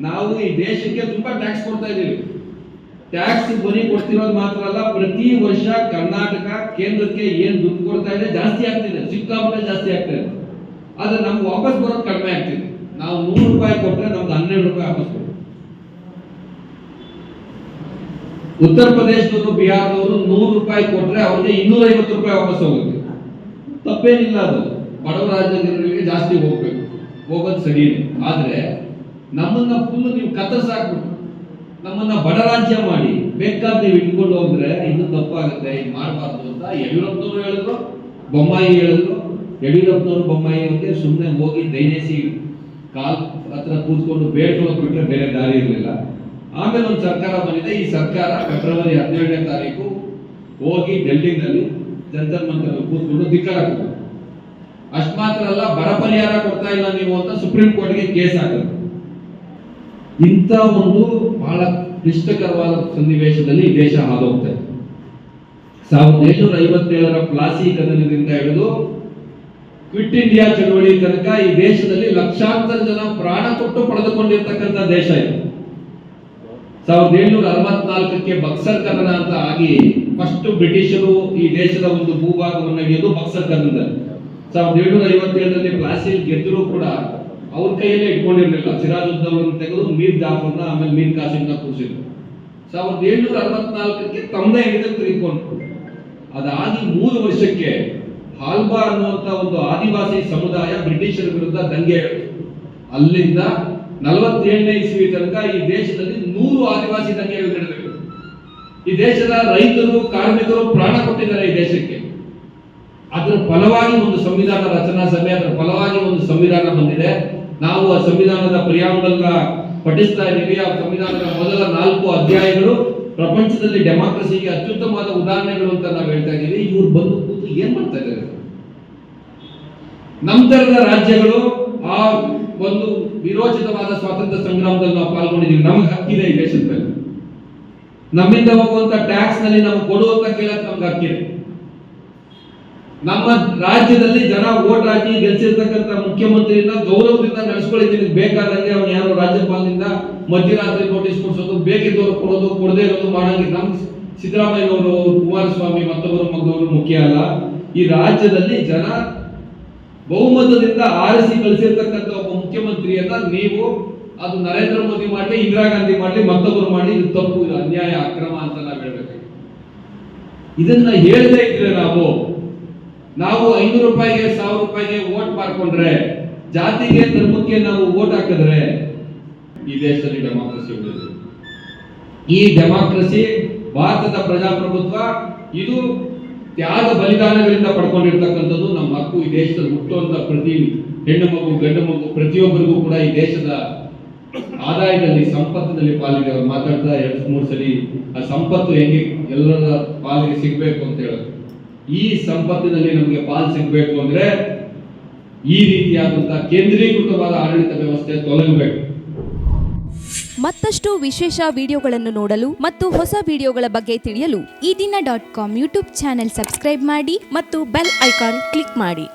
ನಾವು ಈ ದೇಶಕ್ಕೆ ತುಂಬಾ ಟ್ಯಾಕ್ಸ್ ಕೊಡ್ತಾ ಇದ್ದೀವಿ. ಟ್ಯಾಕ್ಸ್ ಬರಿ ಕೊಡ್ತಿರೋದು ಮಾತ್ರ ಅಲ್ಲ, ಪ್ರತಿ ವರ್ಷ ಕರ್ನಾಟಕ ಕೇಂದ್ರಕ್ಕೆ ಏನ್ ದುಡ್ಡು ಕೊಡ್ತಾ ಇದೆ, ಜಾಸ್ತಿ ಆಗ್ತಿದೆ. ಸಿಕ್ಕಾಪಟ್ಟೆ ಜಾಸ್ತಿ ಆಗ್ತಾ ಇದೆ. ಆದ್ರೆ ನಮ್ಗೆ ವಾಪಸ್ ಬರೋದು ಕಡಿಮೆ ಆಗ್ತಿದೆ. ನಾವು ನೂರು ರೂಪಾಯಿ ಕೊಟ್ರೆ ನಮ್ಗೆ ಹನ್ನೆರಡು ರೂಪಾಯಿ ವಾಪಸ್ ಕೊಡ್ತೀವಿ ಉತ್ತರ ಪ್ರದೇಶದವರು, ಬಿಹಾರದವರು ನೂರು ರೂಪಾಯಿ ಕೊಟ್ರೆ ಅವ್ರಿಗೆ ಇನ್ನೂರ ಐವತ್ತು ರೂಪಾಯಿ ವಾಪಸ್ ಹೋಗುತ್ತೆ. ತಪ್ಪೇನಿಲ್ಲ ಅದು. ಬಡವ ರಾಜ್ಯಗಳಿಗೆ ಜಾಸ್ತಿ ಹೋಗ್ಬೇಕು. ಹೋಗೋದು ಸರಿ ಆದ್ರೆ ನಮ್ಮನ್ನ ಫುಲ್ ನೀವು ಕತ್ತರಿಸಾಕ್ಬಿಟ್ಟು ನಮ್ಮನ್ನ ಬಡ ರಾಜ್ಯ ಮಾಡಿ, ಬೇಕಾದ ನೀವು ಇಟ್ಕೊಂಡು ಹೋದ್ರೆ ಇನ್ನೂ ತಪ್ಪಾಗುತ್ತೆ, ಇದು ಮಾಡಬಾರ್ದು ಅಂತ ಯಡಿಯೂರಪ್ಪನವರು ಹೇಳಿದ್ರು, ಬೊಮ್ಮಾಯಿ ಹೇಳಿದ್ರು. ಯಡಿಯೂರಪ್ಪನವರು ಬೊಮ್ಮಾಯಿ ಸುಮ್ಮನೆ ಹೋಗಿ ದಯನೇಸಿ ಕಾಲ್ ಹತ್ರ ಕೂತ್ಕೊಂಡು ಬೇಡ್ಕೊಳ್ಳೋಕೆ ಬಿಟ್ಟರೆ ಬೇರೆ ದಾರಿ ಇರಲಿಲ್ಲ. ಆಮೇಲೆ ಒಂದು ಸರ್ಕಾರ ಬಂದಿದೆ. ಈ ಸರ್ಕಾರ ಫೆಬ್ರವರಿ ಹದಿನೇಳನೇ ತಾರೀಕು ಹೋಗಿ ಡೆಲ್ಲಿನಲ್ಲಿ ಜಂತರ್ ಮಂತ್ರ ಕೂತ್ಕೊಂಡು ಧಿಕ್ಕಾರ ಅಷ್ಟು ಮಾತ್ರ ಅಲ್ಲ, ಬರ ಪರಿಹಾರ ಕೊಡ್ತಾ ಇಲ್ಲ ನೀವು ಅಂತ ಸುಪ್ರೀಂ ಕೋರ್ಟ್ಗೆ ಕೇಸ್ ಹಾಕಿದ್ರು. ಇಂಥ ಒಂದು ಬಹಳ ಕ್ಲಿಷ್ಟಕರವಾದ ಸನ್ನಿವೇಶದಲ್ಲಿ ದೇಶ ಇದೆ ಸಾವಿರದ ಐನೂರ ಐವತ್ತೇಳರ ಪ್ಲಾಸಿ ಕದನದಿಂದ ಹಿಡಿದು ಕ್ವಿಟ್ ಇಂಡಿಯಾ ಚಳವಳಿ ತನಕ ಈ ದೇಶದಲ್ಲಿ ಲಕ್ಷಾಂತರ ಜನ ಪ್ರಾಣ ಕೊಟ್ಟು ಪಡೆದುಕೊಂಡಿರ್ತಕ್ಕಂಥ ದೇಶ ಇದು. ಸಾವಿರದ ಏಳ್ನೂರ ಅರವತ್ನಾಲ್ಕಕ್ಕೆ ಬಕ್ಸರ್ ಕದನ ಅಂತ ಆಗಿ ಫಸ್ಟ್ ಬ್ರಿಟಿಷರು ಈ ದೇಶದ ಒಂದು ಭೂಭಾಗವನ್ನು ಹಿಡಿಯೋದು ಬಕ್ಸರ್ ಕದನದಲ್ಲಿ ಸಾವಿರದ ಏಳ್ನೂರ ಐವತ್ತೇಳರಲ್ಲಿ ಪ್ಲಾಸಿಲ್ ಗೆದ್ದರೂ ಕೂಡ ಅವ್ರ ಕೈಯಲ್ಲೇ ಇಟ್ಕೊಂಡಿರ್ಲಿಲ್ಲ. ಸಿರಾಜುದ್ದವರನ್ನು ತೆಗೆದು ಮೀರ್ ಜಾಫರ್ನ ಆಮೇಲೆ ಮೀರ್ ಕಾಸಿಮ್ನ ಕೂರಿಸಿದ್ರು. ಸಾವಿರದ ಏಳ್ನೂರ ಅರವತ್ನಾಲ್ಕಕ್ಕೆ ತಮ್ಮದೇ ಹಿಡಿದು ತೆಗೆದುಕೊಂಡ್ರು ಅದಾಗಿ ಮೂರು ವರ್ಷಕ್ಕೆ ಹಾಲ್ಬಾ ಅನ್ನುವಂತ ಒಂದು ಆದಿವಾಸಿ ಸಮುದಾಯ ಬ್ರಿಟಿಷರ ವಿರುದ್ಧ ದಂಗೆ ಅಲ್ಲಿಂದ ನಲವತ್ತೇಳನೇ ಇಸ್ವಿ ತನಕ ಈ ದೇಶದಲ್ಲಿ ನೂರು ಆದಿವಾಸಿ ದಂಗೆಗಳು ನಡೆದಿವೆ ಈ ದೇಶದ ರೈತರು, ಕಾರ್ಮಿಕರು ಪ್ರಾಣ ಕೊಟ್ಟಿದ್ದಾರೆ ಈ ದೇಶಕ್ಕೆ. ಅದರ ಫಲವಾಗಿ ಒಂದು ಸಂವಿಧಾನ ರಚನಾ ಸಭೆ, ಅದರ ಫಲವಾಗಿ ಒಂದು ಸಂವಿಧಾನ ಬಂದಿದೆ. ನಾವು ಆ ಸಂವಿಧಾನದ ಪ್ರಿಯಾಂಬಲ್ನ ಪಠಿಸ್ತಾ ಇದ್ದೀವಿ. ಆ ಸಂವಿಧಾನದ ಮೊದಲ ನಾಲ್ಕು ಅಧ್ಯಾಯಗಳು ಪ್ರಪಂಚದಲ್ಲಿ ಡೆಮಾಕ್ರಸಿಗೆ ಅತ್ಯುತ್ತಮವಾದ ಉದಾಹರಣೆಗಳು ಅಂತ ನಾವು ಹೇಳ್ತಾ ಇದ್ದೀವಿ, ಇವ್ರು ಬಂದು ಕೂತು ಏನ್ ಮಾಡ್ತಾ ಇದ್ದಾರೆ? ನಮ್ಮ ತರದ ರಾಜ್ಯಗಳು ಆ ಒಂದು ವಿರೋಚಿತವಾದ ಸ್ವಾತಂತ್ರ್ಯ ಸಂಗ್ರಾಮದಲ್ಲಿ ನಾವು ಪಾಲ್ಗೊಂಡಿದ್ದೀವಿ. ನಮ್ಗೆ ಹಕ್ಕಿದೆ ಈ ದೇಶದ ಮೇಲೆ. ನಮ್ಮಿಂದ ಹೋಗುವಂತ ಟ್ಯಾಕ್ಸ್ನಲ್ಲಿ ನಾವು ಕೊಡುವಂತ ಕೇಳಕ್ ನಮ್ಗೆ ಹಕ್ಕಿದೆ. ನಮ್ಮ ರಾಜ್ಯದಲ್ಲಿ ಜನ ಓಟ್ ಹಾಕಿ ಗೆಲ್ಸಿರ್ತಕ್ಕಂತ ಮುಖ್ಯಮಂತ್ರಿಯಿಂದ ಗೌರವದಿಂದ ನಡೆಸ್ಕೊಳ್ಳಿದ್ದೀನಿ ಬೇಕಾದಂಗೆ ಅವ್ನು ಯಾರು ರಾಜ್ಯಪಾಲದಿಂದ ಮಧ್ಯರಾತ್ರಿ ನೋಟಿಸ್ ಕೊಡಿಸೋದು ಬೇಕಿದ್ದವ್ರು ಕೊಡೋದು, ಕೊಡದೇ ಇರೋದು ಮಾಡಂಗಿಲ್ಲ. ನಮ್ ಸಿದ್ದರಾಮಯ್ಯನವರು, ಕುಮಾರಸ್ವಾಮಿ ಮತ್ತೊಬ್ಬರು ಮಗದವರು ಮುಖ್ಯ ಅಲ್ಲ. ಈ ರಾಜ್ಯದಲ್ಲಿ ಜನ ಬಹುಮತದಿಂದ ಆರಿಸಿ ಕಳಿಸಿರ್ತಕ್ಕಂಥ ಒಬ್ಬ ಮುಖ್ಯಮಂತ್ರಿಯನ್ನ ನೀವು ಅದು ನರೇಂದ್ರ ಮೋದಿ ಮಾಡಲಿ, ಇಂದಿರಾ ಗಾಂಧಿ ಮಾಡಲಿ, ಮತ್ತೊಬ್ಬರು ಮಾಡಲಿ, ಇದು ತಪ್ಪು ಅನ್ಯಾಯ, ಅಕ್ರಮ ಅಂತ ನಾವು ಹೇಳ್ಬೇಕು ಇದನ್ನ ಹೇಳದೇ ಇದ್ರೆ ನಾವು ನಾವು ಐನೂರು ರೂಪಾಯಿಗೆ, ಸಾವಿರ ರೂಪಾಯಿಗೆ ಓಟ್ ಮಾಡ್ಕೊಂಡ್ರೆ, ಜಾತಿಗೆ ಧರ್ಮಕ್ಕೆ ನಾವು ಓಟ್ ಹಾಕಿದ್ರೆ ಈ ದೇಶದಲ್ಲಿ ಡೆಮಾಕ್ರಸಿ ಉಳಿದು. ಈ ಡೆಮಾಕ್ರಸಿ ಭಾರತದ ಪ್ರಜಾಪ್ರಭುತ್ವ, ಇದು ತ್ಯಾಗ ಬಲಿದಾನಗಳಿಂದ ಪಡ್ಕೊಂಡಿರ್ತಕ್ಕಂಥದ್ದು ನಮ್ಮ ಹಕ್ಕು. ಈ ದೇಶದಲ್ಲಿ ಹುಟ್ಟುವಂತ ಪ್ರತಿ ಹೆಣ್ಣು ಮಗು, ಗಂಡು ಮಗು, ಪ್ರತಿಯೊಬ್ಬರಿಗೂ ಕೂಡ ಈ ದೇಶದ ಆದಾಯದಲ್ಲಿ, ಸಂಪತ್ತಿನಲ್ಲಿ ಪಾಲಿಗೆ ಅವ್ರು ಮಾತಾಡ್ತಾ ಎರಡು ಮೂರು ಸಲ, ಆ ಸಂಪತ್ತು ಹೆಂಗೆ ಎಲ್ಲರ ಪಾಲಿಗೆ ಸಿಗ್ಬೇಕು ಅಂತ ಹೇಳೋದು. ಈ ಸಂಪತ್ತಿನಲ್ಲಿ ನಮಗೆ ಪಾಲ್ ಸಿಗಬೇಕು ಅಂದ್ರೆ ಈ ರೀತಿಯಾದಂತಹ ಕೇಂದ್ರೀಕೃತವಾದ ಆಡಳಿತ ವ್ಯವಸ್ಥೆ ತೊಲಗಬೇಕು. ಮತ್ತಷ್ಟು ವಿಶೇಷ ವಿಡಿಯೋಗಳನ್ನು ನೋಡಲು ಮತ್ತು ಹೊಸ ವಿಡಿಯೋಗಳ ಬಗ್ಗೆ ತಿಳಿಯಲು Ee Dina dot com YouTube channel subscribe ಮಾಡಿ ಮತ್ತು ಬೆಲ್ ಐಕಾನ್ ಕ್ಲಿಕ್ ಮಾಡಿ.